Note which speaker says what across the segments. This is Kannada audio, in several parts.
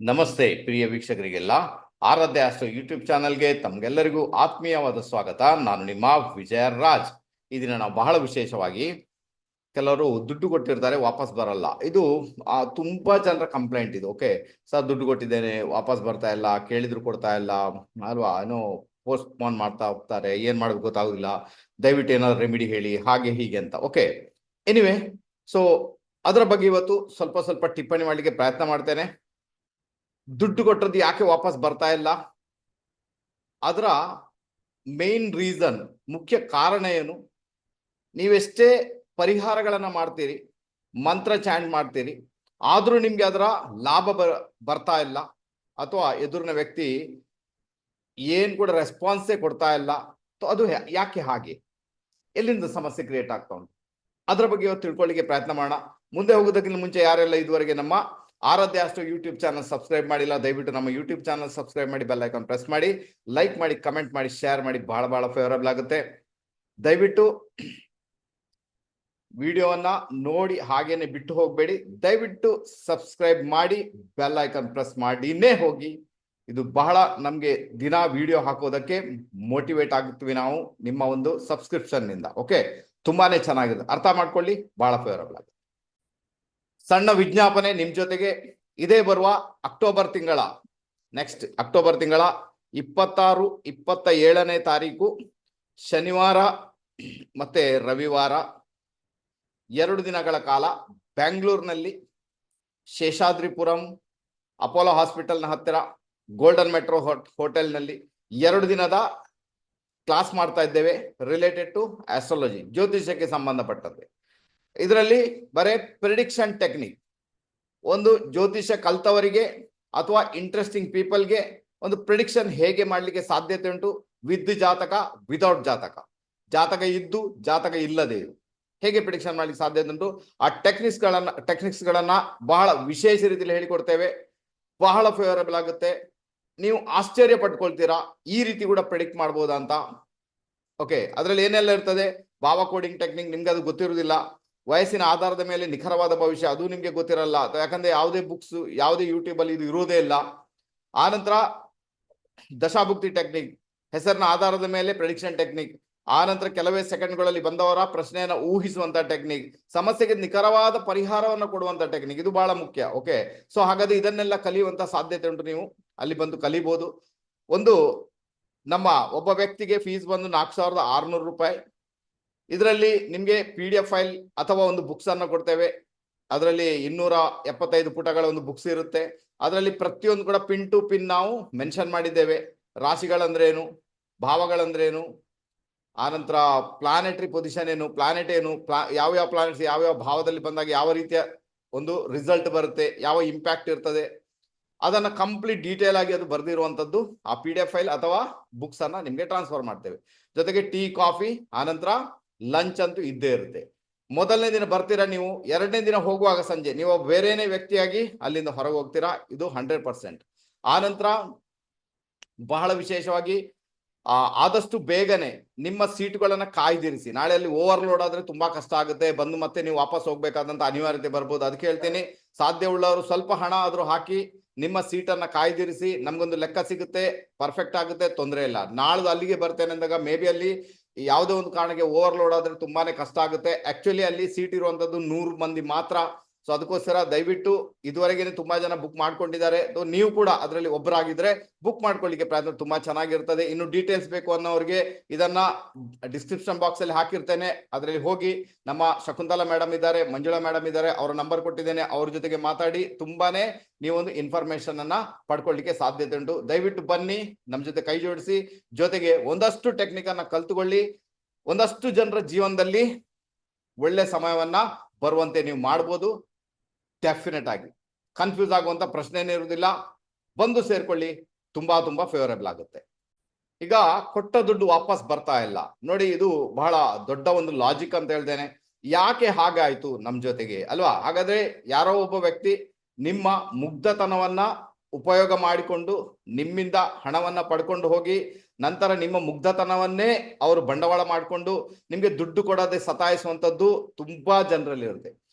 Speaker 1: ನಮಸ್ತೆ ಪ್ರಿಯ ವೀಕ್ಷಕರಿಗೆಲ್ಲ. ಆರಾಧ್ಯ ಅಷ್ಟು ಯೂಟ್ಯೂಬ್ ಚಾನಲ್ಗೆ ತಮ್ಗೆಲ್ಲರಿಗೂ ಆತ್ಮೀಯವಾದ ಸ್ವಾಗತ. ನಾನು ನಿಮ್ಮ ವಿಜಯ ರಾಜ್ ಈ ದಿನ ನಾವು ಬಹಳ ವಿಶೇಷವಾಗಿ ಕೆಲವರು ದುಡ್ಡು ಕೊಟ್ಟಿರ್ತಾರೆ, ವಾಪಸ್ ಬರಲ್ಲ. ಇದು ತುಂಬಾ ಜನರ ಕಂಪ್ಲೇಂಟ್ ಇದು ಓಕೆ ಸರ್, ದುಡ್ಡು ಕೊಟ್ಟಿದ್ದೇನೆ, ವಾಪಸ್ ಬರ್ತಾ ಇಲ್ಲ, ಕೇಳಿದ್ರು ಕೊಡ್ತಾ ಇಲ್ಲ, ಅಲ್ವಾ? ಏನೋ ಪೋಸ್ಟ್ ಪೋನ್ ಮಾಡ್ತಾ ಹೋಗ್ತಾರೆ, ಏನ್ ಮಾಡ್ಬೇಕು ಗೊತ್ತಾಗುದಿಲ್ಲ. ದಯವಿಟ್ಟು ಏನಾದ್ರು ರೆಮಿಡಿ ಹೇಳಿ, ಹಾಗೆ ಹೀಗೆ ಅಂತ ಓಕೆ ಎನಿವೆ ಸೊ ಅದರ ಬಗ್ಗೆ ಇವತ್ತು ಸ್ವಲ್ಪ ಸ್ವಲ್ಪ ಟಿಪ್ಪಣಿ ಮಾಡಲಿಕ್ಕೆ ಪ್ರಯತ್ನ ಮಾಡ್ತೇನೆ. ದುಡ್ಡು ಕೊಟ್ಟದ್ದು ಯಾಕೆ ವಾಪಸ್ ಬರ್ತಾ ಇಲ್ಲ? ಅದರ ಮೇನ್ ರೀಸನ್ ಮುಖ್ಯ ಕಾರಣ ಏನು? ನೀವೆಷ್ಟೇ ಪರಿಹಾರಗಳನ್ನು ಮಾಡ್ತೀರಿ, ಮಂತ್ರ ಚಾಂಟ್ ಮಾಡ್ತೀರಿ, ಆದರೂ ನಿಮ್ಗೆ ಅದರ ಲಾಭ ಬ, ಬರ್ತಾ ಇಲ್ಲ, ಅಥವಾ ಎದುರಿನ ವ್ಯಕ್ತಿ ಏನು ಕೂಡ ರೆಸ್ಪಾನ್ಸೇ ಕೊಡ್ತಾ ಇಲ್ಲ ಅದು ಯಾಕೆ ಹಾಗೆ? ಎಲ್ಲಿಂದ ಸಮಸ್ಯೆ ಕ್ರಿಯೇಟ್ ಆಗ್ತಾ ಉಂಟು? ಅದರ ಬಗ್ಗೆ ಇವತ್ತು ತಿಳ್ಕೊಳ್ಳಿಕ್ಕೆ ಪ್ರಯತ್ನ ಮಾಡೋಣ. ಮುಂದೆ ಹೋಗೋದಕ್ಕಿಂತ ಮುಂಚೆ ಯಾರೆಲ್ಲ ಇದುವರೆಗೆ ನಮ್ಮ ಆರಾಧ್ಯ ಅಷ್ಟು ಯೂಟ್ಯೂಬ್ ಚಾನಲ್ ಸಬ್ಸ್ಕ್ರೈಬ್ ಮಾಡಿಲ್ಲ, ದಯವಿಟ್ಟು ನಮ್ಮ ಯೂಟ್ಯೂಬ್ ಚಾನಲ್ ಸಬ್ಸ್ಕ್ರೈಬ್ ಮಾಡಿ ಬೆಲ್ ಐಕಾನ್ ಪ್ರೆಸ್ ಮಾಡಿ ಲೈಕ್ ಮಾಡಿ ಕಮೆಂಟ್ ಮಾಡಿ ಶೇರ್ ಮಾಡಿ ಬಹಳ ಬಹಳ ಫೇವರಬಲ್ ಆಗುತ್ತೆ. ದಯವಿಟ್ಟು ವಿಡಿಯೋವನ್ನ ನೋಡಿ ಹಾಗೇನೆ ಬಿಟ್ಟು ಹೋಗಬೇಡಿ. ದಯವಿಟ್ಟು ಸಬ್ಸ್ಕ್ರೈಬ್ ಮಾಡಿ ಬೆಲ್ ಐಕಾನ್ ಪ್ರೆಸ್ ಮಾಡಿನೇ ಹೋಗಿ. ಇದು ಬಹಳ ನಮ್ಗೆ ದಿನ ವಿಡಿಯೋ ಹಾಕೋದಕ್ಕೆ ಮೋಟಿವೇಟ್ ಆಗುತ್ತೀವಿ ನಾವು ನಿಮ್ಮ ಒಂದು ಸಬ್ಸ್ಕ್ರಿಪ್ಷನ್ನಿಂದ ಓಕೆ ತುಂಬಾನೇ ಚೆನ್ನಾಗಿದೆ. ಅರ್ಥ ಮಾಡ್ಕೊಳ್ಳಿ ಬಹಳ ಫೇವರಬಲ್ ಆಗುತ್ತೆ. ಸಣ್ಣ ವಿಜ್ಞಾಪನೆ ನಿಮ್ ಜೊತೆಗೆ. ಇದೇ ಬರುವ ಅಕ್ಟೋಬರ್ ತಿಂಗಳ ನೆಕ್ಸ್ಟ್ ಅಕ್ಟೋಬರ್ ತಿಂಗಳ ಇಪ್ಪತ್ತಾರು ಇಪ್ಪತ್ತ ಏಳನೇ ತಾರೀಕು, ಶನಿವಾರ ಮತ್ತೆ ರವಿವಾರ. ಎರಡು ದಿನಗಳ ಕಾಲ ಬ್ಯಾಂಗ್ಳೂರ್ನಲ್ಲಿ ಶೇಷಾದ್ರಿಪುರಂ, ಅಪೋಲೋ ಹಾಸ್ಪಿಟಲ್ನ ಹತ್ತಿರ, ಗೋಲ್ಡನ್ ಮೆಟ್ರೋ ಹೋಟೆಲ್ನಲ್ಲಿ ಎರಡು ದಿನದ ಕ್ಲಾಸ್ ಮಾಡ್ತಾ ಇದ್ದೇವೆ. ರಿಲೇಟೆಡ್ ಟು ಆಸ್ಟ್ರಾಲಜಿ, ಜ್ಯೋತಿಷ್ಯಕ್ಕೆ ಸಂಬಂಧಪಟ್ಟಂತೆ. ಇದರಲ್ಲಿ ಬರೇ ಪ್ರಿಡಿಕ್ಷನ್ ಟೆಕ್ನಿಕ್ ಒಂದು ಜ್ಯೋತಿಷ್ಯ ಕಲ್ತವರಿಗೆ ಅಥವಾ ಇಂಟ್ರೆಸ್ಟಿಂಗ್ ಪೀಪಲ್ಗೆ ಒಂದು ಪ್ರಿಡಿಕ್ಷನ್ ಹೇಗೆ ಮಾಡಲಿಕ್ಕೆ ಸಾಧ್ಯತೆ ಉಂಟು? ವಿದ್ ಜಾತಕ ವಿದೌಟ್ ಜಾತಕ. ಜಾತಕ ಇದ್ದು ಜಾತಕ ಇಲ್ಲದೆ ಹೇಗೆ ಪ್ರಿಡಿಕ್ಷನ್ ಮಾಡಲಿಕ್ಕೆ ಸಾಧ್ಯತೆ ಉಂಟು? ಆ ಟೆಕ್ನಿಕ್ಸ್ ಗಳನ್ನ ಟೆಕ್ನಿಕ್ಸ್ ಗಳನ್ನ ಬಹಳ ವಿಶೇಷ ರೀತಿಯಲ್ಲಿ ಹೇಳಿಕೊಡ್ತೇವೆ. ಬಹಳ ಫೇವರಬಲ್ ಆಗುತ್ತೆ. ನೀವು ಆಶ್ಚರ್ಯ ಪಟ್ಕೊಳ್ತೀರಾ? ಈ ರೀತಿ ಕೂಡ ಪ್ರಿಡಿಕ್ಟ್ ಮಾಡ್ಬೋದಾ ಅಂತ. ಓಕೆ ಅದರಲ್ಲಿ ಏನೆಲ್ಲ ಇರ್ತದೆ? ಭಾವ ಕೋಡಿಂಗ್ ಟೆಕ್ನಿಕ್ ನಿಮ್ಗೆ ಅದು ಗೊತ್ತಿರುವುದಿಲ್ಲ. ವಯಸ್ಸಿನ ಆಧಾರದ ಮೇಲೆ ನಿಖರವಾದ ಭವಿಷ್ಯ ಅದು ನಿಮಗೆ ಗೊತ್ತಿರಲ್ಲ. ಅಥವಾ ಯಾಕಂದ್ರೆ ಯಾವುದೇ ಬುಕ್ಸ್ ಯಾವುದೇ ಯೂಟ್ಯೂಬ್ ಅಲ್ಲಿ ಇದು ಇರುವುದೇ ಇಲ್ಲ. ಆನಂತರ ದಶಾಭುಕ್ತಿ ಟೆಕ್ನಿಕ್ ಹೆಸರಿನ ಆಧಾರದ ಮೇಲೆ ಪ್ರೆಡಿಕ್ಷನ್ ಟೆಕ್ನಿಕ್ ಆನಂತರ ಕೆಲವೇ ಸೆಕೆಂಡ್ಗಳಲ್ಲಿ ಬಂದವರ ಪ್ರಶ್ನೆಯನ್ನು ಊಹಿಸುವಂತ ಟೆಕ್ನಿಕ್ ಸಮಸ್ಯೆಗೆ ನಿಖರವಾದ ಪರಿಹಾರವನ್ನು ಕೊಡುವಂತ ಟೆಕ್ನಿಕ್ ಇದು ಬಹಳ ಮುಖ್ಯ ಓಕೆ ಸೊ ಹಾಗಾದ್ರೆ ಇದನ್ನೆಲ್ಲ ಕಲಿಯುವಂತ ಸಾಧ್ಯತೆ ಉಂಟು ನೀವು. ಅಲ್ಲಿ ಬಂದು ಕಲಿಬಹುದು ಒಂದು, ನಮ್ಮ ಒಬ್ಬ ವ್ಯಕ್ತಿಗೆ ಫೀಸ್ ಬಂದು ನಾಲ್ಕು ಸಾವಿರದ ಆರುನೂರು ರೂಪಾಯಿ. ಇದರಲ್ಲಿ ನಿಮಗೆ ಪಿ ಡಿ ಎಫ್ ಫೈಲ್ ಅಥವಾ ಒಂದು ಬುಕ್ಸ್ ಅನ್ನು ಕೊಡ್ತೇವೆ. ಅದರಲ್ಲಿ ಇನ್ನೂರ ಎಪ್ಪತ್ತೈದು ಪುಟಗಳ ಒಂದು ಬುಕ್ಸ್ ಇರುತ್ತೆ. ಅದರಲ್ಲಿ ಪ್ರತಿಯೊಂದು ಕೂಡ ಪಿನ್ ಟು ಪಿನ್ ನಾವು ಮೆನ್ಷನ್ ಮಾಡಿದ್ದೇವೆ. ರಾಶಿಗಳಂದ್ರೇನು? ಭಾವಗಳಂದ್ರೇನು? ಆನಂತರ ಪ್ಲಾನೆಟ್ರಿ ಪೊಸಿಷನ್ ಏನು? ಪ್ಲಾನೆಟ್ ಏನು? ಪ್ಲಾ ಯಾವ ಯಾವ ಪ್ಲಾನೆಟ್ಸ್ ಯಾವ ಯಾವ ಭಾವದಲ್ಲಿ ಬಂದಾಗ ಯಾವ ರೀತಿಯ ಒಂದು ರಿಸಲ್ಟ್ ಬರುತ್ತೆ? ಯಾವ ಇಂಪ್ಯಾಕ್ಟ್ ಇರ್ತದೆ? ಅದನ್ನು ಕಂಪ್ಲೀಟ್ ಡೀಟೇಲ್ ಆಗಿ ಅದು ಬರೆದಿರುವಂಥದ್ದು ಆ ಪಿ ಡಿ ಎಫ್ ಫೈಲ್ ಅಥವಾ ಬುಕ್ಸ್ ಅನ್ನ ನಿಮಗೆ ಟ್ರಾನ್ಸ್ಫರ್ ಮಾಡ್ತೇವೆ. ಜೊತೆಗೆ ಟೀ ಕಾಫಿ ಆನಂತರ ಲಂಚ್ ಅಂತೂ ಇದ್ದೇ ಇರುತ್ತೆ. ಮೊದಲನೇ ದಿನ ಬರ್ತೀರಾ ನೀವು? ಎರಡನೇ ದಿನ ಹೋಗುವಾಗ ಸಂಜೆ. ನೀವು ಬೇರೆನೇ ವ್ಯಕ್ತಿಯಾಗಿ ಅಲ್ಲಿಂದ ಹೊರಗೆ ಹೋಗ್ತೀರಾ? ಇದು ಹಂಡ್ರೆಡ್ ಪರ್ಸೆಂಟ್ ಆನಂತರ ಬಹಳ ವಿಶೇಷವಾಗಿ ಆದಷ್ಟು ಬೇಗನೆ ನಿಮ್ಮ ಸೀಟ್ಗಳನ್ನು ಕಾಯ್ದಿರಿಸಿ. ನಾಳೆ ಅಲ್ಲಿ ಓವರ್ಲೋಡ್ ಆದ್ರೆ ತುಂಬಾ ಕಷ್ಟ ಆಗುತ್ತೆ. ಬಂದು ಮತ್ತೆ ನೀವು ವಾಪಸ್ ಹೋಗ್ಬೇಕಾದಂತ ಅನಿವಾರ್ಯತೆ ಬರ್ಬೋದು. ಅದಕ್ಕೆ ಹೇಳ್ತೀನಿ, ಸಾಧ್ಯ ಉಳ್ಳವರು ಸ್ವಲ್ಪ ಹಣ ಆದ್ರೂ ಹಾಕಿ ನಿಮ್ಮ ಸೀಟನ್ನ ಕಾಯ್ದಿರಿಸಿ, ನಮ್ಗೊಂದು ಲೆಕ್ಕ ಸಿಗುತ್ತೆ ಪರ್ಫೆಕ್ಟ್ ಆಗುತ್ತೆ, ತೊಂದರೆ ಇಲ್ಲ. ನಾಳ್ದು ಅಲ್ಲಿಗೆ ಬರ್ತೇನೆ ಅಂದಾಗ ಮೇ ಬಿ ಅಲ್ಲಿ ಯಾವುದೇ ಒಂದು ಕಾರಣಕ್ಕೆ ಓವರ್ಲೋಡ್ ಆದ್ರೆ ತುಂಬಾನೇ ಕಷ್ಟ ಆಗುತ್ತೆ. ಆಕ್ಚುಲಿ ಅಲ್ಲಿ ಸೀಟ್ ಇರುವಂತದ್ದು ನೂರು ಮಂದಿ ಮಾತ್ರ ಸೊ ಅದಕ್ಕೋಸ್ಕರ ದಯವಿಟ್ಟು ಇದುವರೆಗೆ ತುಂಬಾ ಜನ ಬುಕ್ ಮಾಡ್ಕೊಂಡಿದ್ದಾರೆ. ನೀವು ಕೂಡ ಅದರಲ್ಲಿ ಒಬ್ಬರಾಗಿದ್ರೆ ಬುಕ್ ಮಾಡ್ಕೊಳ್ಳಿಕ್ಕೆ ಪ್ರಯತ್ನ ತುಂಬಾ ಚೆನ್ನಾಗಿರ್ತದೆ. ಇನ್ನು ಡೀಟೇಲ್ಸ್ ಬೇಕು ಅನ್ನೋರಿಗೆ ಇದನ್ನ ಡಿಸ್ಕ್ರಿಪ್ಷನ್ ಬಾಕ್ಸ್ ಅಲ್ಲಿ ಹಾಕಿರ್ತೇನೆ. ಅದರಲ್ಲಿ ಹೋಗಿ ನಮ್ಮ ಶಕುಂತಲಾ ಮೇಡಮ್ ಇದ್ದಾರೆ, ಮಂಜುಳಾ ಮೇಡಮ್ ಇದ್ದಾರೆ, ಅವರ ನಂಬರ್ ಕೊಟ್ಟಿದ್ದೇನೆ. ಅವ್ರ ಜೊತೆಗೆ ಮಾತಾಡಿ ತುಂಬಾನೇ ನೀವೊಂದು ಇನ್ಫಾರ್ಮೇಶನ್ ಅನ್ನ ಪಡ್ಕೊಳ್ಳಿಕ್ಕೆ ಸಾಧ್ಯತೆ ಉಂಟು. ದಯವಿಟ್ಟು ಬನ್ನಿ ನಮ್ಮ ಜೊತೆ ಕೈ ಜೋಡಿಸಿ. ಜೊತೆಗೆ ಒಂದಷ್ಟು ಟೆಕ್ನಿಕ್ ಅನ್ನ ಕಲ್ತುಕೊಳ್ಳಿ. ಒಂದಷ್ಟು ಜನರ ಜೀವನದಲ್ಲಿ ಒಳ್ಳೆ ಸಮಯವನ್ನ ಬರುವಂತೆ ನೀವು ಮಾಡ್ಬೋದು. ಡೆಫಿನೆಟ್ ಆಗಿ. ಕನ್ಫ್ಯೂಸ್ ಆಗುವಂತ ಪ್ರಶ್ನೆನೇ ಇರುವುದಿಲ್ಲ. ಬಂದು ಸೇರ್ಕೊಳ್ಳಿ. ತುಂಬಾ ತುಂಬಾ ಫೇವರೇಬಲ್ ಆಗುತ್ತೆ. ಈಗ ಕೊಟ್ಟ ದುಡ್ಡು ವಾಪಸ್ ಬರ್ತಾ ಇಲ್ಲ. ನೋಡಿ, ಇದು ಬಹಳ ದೊಡ್ಡ ಒಂದು ಲಾಜಿಕ್ ಅಂತ ಹೇಳ್ದೇನೆ ಯಾಕೆ ಹಾಗಾಯ್ತು ನಮ್ ಜೊತೆಗೆ? ಅಲ್ವಾ? ಹಾಗಾದ್ರೆ ಯಾರೋ ಒಬ್ಬ ವ್ಯಕ್ತಿ ನಿಮ್ಮ ಮುಗ್ಧತನವನ್ನ ಉಪಯೋಗ ಮಾಡಿಕೊಂಡು ನಿಮ್ಮಿಂದ ಹಣವನ್ನ ಪಡ್ಕೊಂಡು ಹೋಗಿ ನಂತರ ನಿಮ್ಮ ಮುಗ್ಧತನವನ್ನೇ ಅವರು ಬಂಡವಾಳ ಮಾಡಿಕೊಂಡು ನಿಮ್ಗೆ ದುಡ್ಡು ಕೊಡದೆ ಸತಾಯಿಸುವಂತದ್ದು ತುಂಬಾ ಜನರಲ್ಲಿ ಇರುತ್ತೆ.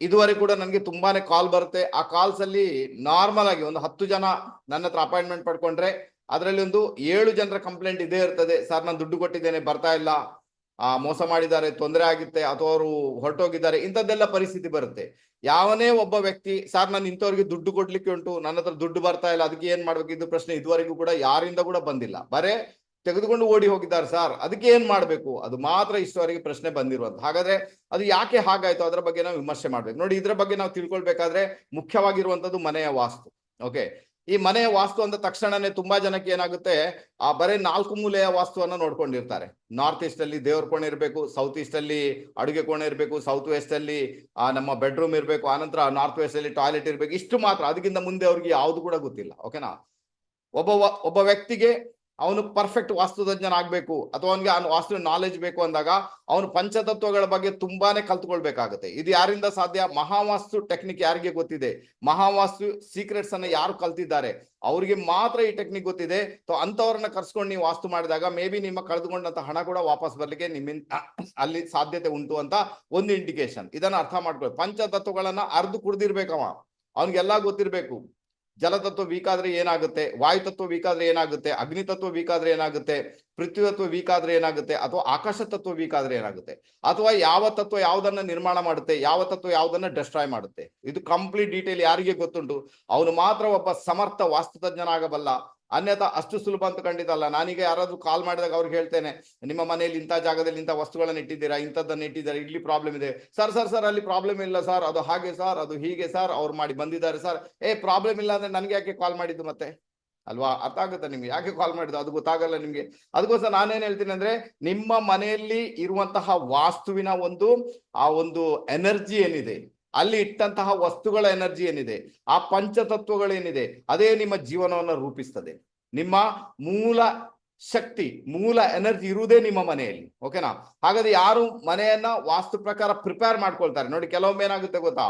Speaker 1: ಇದುವರೆಗೆ ಕೂಡ ನನಗೆ ತುಂಬಾನೇ ಕಾಲ್ ಬರುತ್ತೆ. ಆ ಕಾಲ್ಸ್ ಅಲ್ಲಿ ನಾರ್ಮಲ್ ಆಗಿ ಒಂದು ಹತ್ತು ಜನ ನನ್ನ ಹತ್ರ ಅಪಾಯಿಂಟ್ಮೆಂಟ್ ಪಡ್ಕೊಂಡ್ರೆ ಅದರಲ್ಲಿ ಒಂದು ಏಳು ಜನರ ಕಂಪ್ಲೇಂಟ್ ಇದೇ ಇರ್ತದೆ. ಸರ್, ನಾನು ದುಡ್ಡು ಕೊಟ್ಟಿದ್ದೇನೆ, ಬರ್ತಾ ಇಲ್ಲ. ಮೋಸ ಮಾಡಿದ್ದಾರೆ, ತೊಂದರೆ ಆಗುತ್ತೆ, ಅಥವಾ ಅವರು ಹೊರಟೋಗಿದ್ದಾರೆ. ಇಂಥದ್ದೆಲ್ಲ ಪರಿಸ್ಥಿತಿ ಬರುತ್ತೆ. ಯಾವನೇ ಒಬ್ಬ ವ್ಯಕ್ತಿ, ಸರ್, ನಾನು ಇಂಥವ್ರಿಗೆ ದುಡ್ಡು ಕೊಡ್ಲಿಕ್ಕೆ ಉಂಟು, ನನ್ನ ಹತ್ರ ದುಡ್ಡು ಬರ್ತಾ ಇಲ್ಲ, ಅದಕ್ಕೆ ಏನ್ ಮಾಡ್ಬೇಕು? ಇದು ಪ್ರಶ್ನೆ ಇದುವರೆಗೂ ಕೂಡ ಯಾರಿಂದ ಕೂಡ ಬಂದಿಲ್ಲ. ಬರೇ ತೆಗೆದುಕೊಂಡು ಓಡಿ ಹೋಗಿದ್ದಾರೆ ಸರ್. ಅದಕ್ಕೆ ಏನ್ ಮಾಡ್ಬೇಕು? ಅದು ಮಾತ್ರ ಇಷ್ಟವರೆಗೆ ಪ್ರಶ್ನೆ ಬಂದಿರುವಂತ. ಹಾಗಾದ್ರೆ ಅದು ಯಾಕೆ ಹಾಗಾಯ್ತು? ಅದರ ಬಗ್ಗೆ ನಾವು ವಿಮರ್ಶೆ ಮಾಡ್ಬೇಕು. ನೋಡಿ, ಇದ್ರ ಬಗ್ಗೆ ನಾವು ತಿಳ್ಕೊಳ್ಬೇಕಾದ್ರೆ ಮುಖ್ಯವಾಗಿರುವಂತದ್ದು ಮನೆಯ ವಾಸ್ತು. ಓಕೆ? ಈ ಮನೆಯ ವಾಸ್ತು ಅಂದ ತಕ್ಷಣನೇ ತುಂಬಾ ಜನಕ್ಕೆ ಏನಾಗುತ್ತೆ? ಆ ಬರೀ ನಾಲ್ಕು ಮೂಲೆಯ ವಾಸ್ತುವನ್ನ ನೋಡ್ಕೊಂಡಿರ್ತಾರೆ. ನಾರ್ತ್ ಈಸ್ಟ್ ಅಲ್ಲಿ ದೇವ್ರ ಕೋಣೆ ಇರಬೇಕು, ಸೌತ್ ಈಸ್ಟ್ ಅಲ್ಲಿ ಅಡುಗೆ ಕೋಣೆ ಇರಬೇಕು, ಸೌತ್ ವೆಸ್ಟ್ ಅಲ್ಲಿ, ಆ, ನಮ್ಮ ಬೆಡ್ರೂಮ್ ಇರಬೇಕು ಆನಂತರ ನಾರ್ತ್ ವೆಸ್ಟ್ ಅಲ್ಲಿ ಟಾಯ್ಲೆಟ್ ಇರಬೇಕು, ಇಷ್ಟು ಮಾತ್ರ. ಅದಕ್ಕಿಂತ ಮುಂದೆ ಅವ್ರಿಗೆ ಯಾವ್ದು ಕೂಡ ಗೊತ್ತಿಲ್ಲ. ಓಕೆನಾ? ಒಬ್ಬ ಒಬ್ಬ ವ್ಯಕ್ತಿಗೆ ಅವನು ಪರ್ಫೆಕ್ಟ್ ವಾಸ್ತುತಜ್ಞನಾಗಬೇಕು ಅಥವಾ ಅವನಿಗೆ ಅವನು ವಾಸ್ತು ನಾಲೆಜ್ ಬೇಕು ಅಂದಾಗ ಅವನು ಪಂಚತತ್ವಗಳ ಬಗ್ಗೆ ತುಂಬಾನೇ ಕಲ್ತ್ಕೊಳ್ಬೇಕಾಗುತ್ತೆ. ಇದು ಯಾರಿಂದ ಸಾಧ್ಯ? ಮಹಾವಾಸ್ತು ಟೆಕ್ನಿಕ್ ಯಾರಿಗೆ ಗೊತ್ತಿದೆ? ಮಹಾವಾಸ್ತು ಸೀಕ್ರೆಟ್ಸ್ ಅನ್ನ ಯಾರು ಕಲ್ತಿದ್ದಾರೆ? ಅವರಿಗೆ ಮಾತ್ರ ಈ ಟೆಕ್ನಿಕ್ ಗೊತ್ತಿದೆ. ಸೊ ಅಂತವ್ರನ್ನ ಕರ್ಸ್ಕೊಂಡು ನೀವು ವಾಸ್ತು ಮಾಡಿದಾಗ ಮೇ ಬಿ ನಿಮ್ಮ ಕಳೆದುಕೊಂಡಂತ ಹಣ ಕೂಡ ವಾಪಸ್ ಬರ್ಲಿಕ್ಕೆ ನಿಮ್ಮಿಂದ ಅಲ್ಲಿ ಸಾಧ್ಯತೆ ಉಂಟು ಅಂತ ಒಂದು ಇಂಡಿಕೇಶನ್ ಇದನ್ನ ಅರ್ಥ ಮಾಡ್ಕೊಳ್ಳಿ. ಪಂಚತತ್ವಗಳನ್ನ ಅರ್ದು ಕುಡ್ದಿರ್ಬೇಕವ. ಅವನಿಗೆಲ್ಲ ಗೊತ್ತಿರ್ಬೇಕು. ಜಲತತ್ವ ವೀಕ್ ಆದ್ರೆ ಏನಾಗುತ್ತೆ? ವಾಯುತತ್ವ ವೀಕ್ ಆದ್ರೆ ಏನಾಗುತ್ತೆ? ಅಗ್ನಿ ತತ್ವ ವೀಕ್ ಆದ್ರೆ ಏನಾಗುತ್ತೆ? ಪೃಥ್ವಿ ತತ್ವ ವೀಕ್ ಆದ್ರೆ ಏನಾಗುತ್ತೆ? ಅಥವಾ ಆಕಾಶ ತತ್ವ ವೀಕ್ ಆದ್ರೆ ಏನಾಗುತ್ತೆ? ಅಥವಾ ಯಾವ ತತ್ವ ಯಾವುದನ್ನ ನಿರ್ಮಾಣ ಮಾಡುತ್ತೆ? ಯಾವ ತತ್ವ ಯಾವುದನ್ನ ಡೆಸ್ಟ್ರಾಯ್ ಮಾಡುತ್ತೆ? ಇದು ಕಂಪ್ಲೀಟ್ ಡೀಟೇಲ್ ಯಾರಿಗೆ ಗೊತ್ತುಂಟು? ಅವನು ಮಾತ್ರ ಒಬ್ಬ ಸಮರ್ಥ ವಾಸ್ತುತಜ್ಞನಾಗಬಲ್ಲ. ಅನ್ಯಥಾ ಅಷ್ಟು ಸುಲಭ ಅಂತ ಖಂಡಿತ ಅಲ್ಲ. ನಾನೀಗ ಯಾರಾದರೂ ಕಾಲ್ ಮಾಡಿದಾಗ ಅವ್ರಿಗೆ ಹೇಳ್ತೇನೆ, ನಿಮ್ಮ ಮನೆಯಲ್ಲಿ ಇಂಥ ಜಾಗದಲ್ಲಿ ಇಂಥ ವಸ್ತುಗಳನ್ನು ಇಟ್ಟಿದ್ದೀರಾ, ಇಂಥದ್ದನ್ನು ಇಟ್ಟಿದ್ದಾರೆ, ಇಲ್ಲಿ ಪ್ರಾಬ್ಲಮ್ ಇದೆ. ಸರ್ ಸರ್ ಸರ್, ಅಲ್ಲಿ ಪ್ರಾಬ್ಲಮ್ ಇಲ್ಲ ಸರ್, ಅದು ಹಾಗೆ ಸರ್, ಅದು ಹೀಗೆ ಸರ್, ಅವ್ರು ಮಾಡಿ ಬಂದಿದ್ದಾರೆ ಸರ್. ಏ ಪ್ರಾಬ್ಲಮ್ ಇಲ್ಲ ಅಂದ್ರೆ ನನಗೆ ಯಾಕೆ ಕಾಲ್ ಮಾಡಿದ್ದು ಮತ್ತೆ? ಅಲ್ವಾ? ಅರ್ಥ ಆಗುತ್ತೆ ನಿಮ್ಗೆ? ಯಾಕೆ ಕಾಲ್ ಮಾಡಿದ್ದು? ಅದು ಗೊತ್ತಾಗಲ್ಲ ನಿಮಗೆ. ಅದಕ್ಕೋಸ್ಕರ ನಾನೇನು ಹೇಳ್ತೀನಿ ಅಂದ್ರೆ, ನಿಮ್ಮ ಮನೆಯಲ್ಲಿ ಇರುವಂತಹ ವಾಸ್ತುವಿನ ಒಂದು, ಆ ಒಂದು ಎನರ್ಜಿ ಏನಿದೆ ಅಲ್ಲಿ ಇಟ್ಟಂತಹ ವಸ್ತುಗಳ ಎನರ್ಜಿ ಏನಿದೆ? ಆ ಪಂಚತತ್ವಗಳೇನಿದೆ? ಅದೇ ನಿಮ್ಮ ಜೀವನವನ್ನು ರೂಪಿಸ್ತದೆ. ನಿಮ್ಮ ಮೂಲ ಶಕ್ತಿ, ಮೂಲ ಎನರ್ಜಿ ಇರುವುದೇ ನಿಮ್ಮ ಮನೆಯಲ್ಲಿ ಓಕೆನಾ ಹಾಗಾದ್ರೆ ಯಾರು ಮನೆಯನ್ನ ವಾಸ್ತು ಪ್ರಕಾರ ಪ್ರಿಪೇರ್ ಮಾಡ್ಕೊಳ್ತಾರೆ? ನೋಡಿ, ಕೆಲವೊಮ್ಮೆ ಏನಾಗುತ್ತೆ ಗೊತ್ತಾ?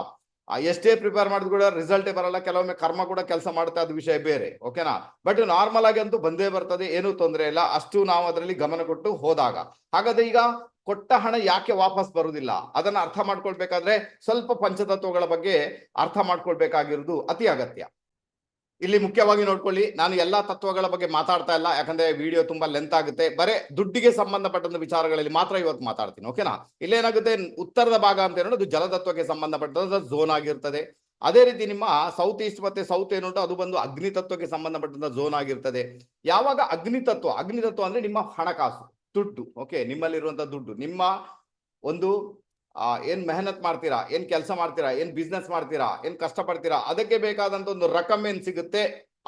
Speaker 1: ಎಷ್ಟೇ ಪ್ರಿಪೇರ್ ಮಾಡಿದ್ರು ಕೂಡ ರಿಸಲ್ಟೇ ಬರಲ್ಲ, ಕೆಲವೊಮ್ಮೆ ಕರ್ಮ ಕೂಡ ಕೆಲಸ ಮಾಡುತ್ತೆ ಅದು ವಿಷಯ ಬೇರೆ ಓಕೆನಾ ಬಟ್ ನಾರ್ಮಲ್ ಆಗಿ ಅಂತೂ ಬಂದೇ ಬರ್ತದೆ, ಏನೂ ತೊಂದರೆ ಇಲ್ಲ. ಅಷ್ಟು ನಾವು ಅದರಲ್ಲಿ ಗಮನ ಕೊಟ್ಟು ಹೋದಾಗ. ಹಾಗಾದ್ರೆ ಈಗ ಕೊಟ್ಟ ಹಣ ಯಾಕೆ ವಾಪಸ್ ಬರುವುದಿಲ್ಲ? ಅದನ್ನ ಅರ್ಥ ಮಾಡ್ಕೊಳ್ಬೇಕಾದ್ರೆ ಸ್ವಲ್ಪ ಪಂಚತತ್ವಗಳ ಬಗ್ಗೆ ಅರ್ಥ ಮಾಡ್ಕೊಳ್ಬೇಕಾಗಿರುವುದು ಅತಿ ಅಗತ್ಯ. ಇಲ್ಲಿ ಮುಖ್ಯವಾಗಿ ನೋಡ್ಕೊಳ್ಳಿ, ನಾನು ಎಲ್ಲಾ ತತ್ವಗಳ ಬಗ್ಗೆ ಮಾತಾಡ್ತಾ ಇಲ್ಲ, ಯಾಕಂದ್ರೆ ವಿಡಿಯೋ ತುಂಬಾ ಲೆಂತ್ ಆಗುತ್ತೆ. ಬರೇ ದುಡ್ಡಿಗೆ ಸಂಬಂಧಪಟ್ಟಂತ ವಿಚಾರಗಳಲ್ಲಿ ಮಾತ್ರ ಇವತ್ತು ಮಾತಾಡ್ತೀನಿ, ಓಕೆನಾ? ಇಲ್ಲೇನಾಗುತ್ತೆ, ಉತ್ತರದ ಭಾಗ ಅಂತ ಅದು ಜಲತತ್ವಕ್ಕೆ ಸಂಬಂಧಪಟ್ಟಂತ ಝೋನ್ ಆಗಿರ್ತದೆ. ಅದೇ ರೀತಿ ನಿಮ್ಮ ಸೌತ್ ಈಸ್ಟ್ ಮತ್ತೆ ಸೌತ್ ಏನುಂಟು ಅದು ಬಂದು ಅಗ್ನಿ ತತ್ವಕ್ಕೆ ಸಂಬಂಧಪಟ್ಟಂತ ಝೋನ್ ಆಗಿರ್ತದೆ. ಯಾವಾಗ? ಅಗ್ನಿ ತತ್ವ ಅಗ್ನಿ ತತ್ವ ಅಂದ್ರೆ ನಿಮ್ಮ ಹಣಕಾಸು. ದುಡ್ಡು. ಓಕೆ ನಿಮ್ಮಲ್ಲಿರುವಂತ ದುಡ್ಡು. ನಿಮ್ಮ ಒಂದು ಏನ್ ಮೆಹನತ್ ಮಾಡ್ತೀರಾ, ಏನ್ ಕೆಲಸ ಮಾಡ್ತೀರಾ, ಏನ್ ಬಿಸ್ನೆಸ್ ಮಾಡ್ತೀರಾ, ಏನ್ ಕಷ್ಟ ಪಡ್ತೀರಾ ಅದಕ್ಕೆ ಬೇಕಾದಂತ ಒಂದು ರಕಮ್ ಏನ್ ಸಿಗುತ್ತೆ,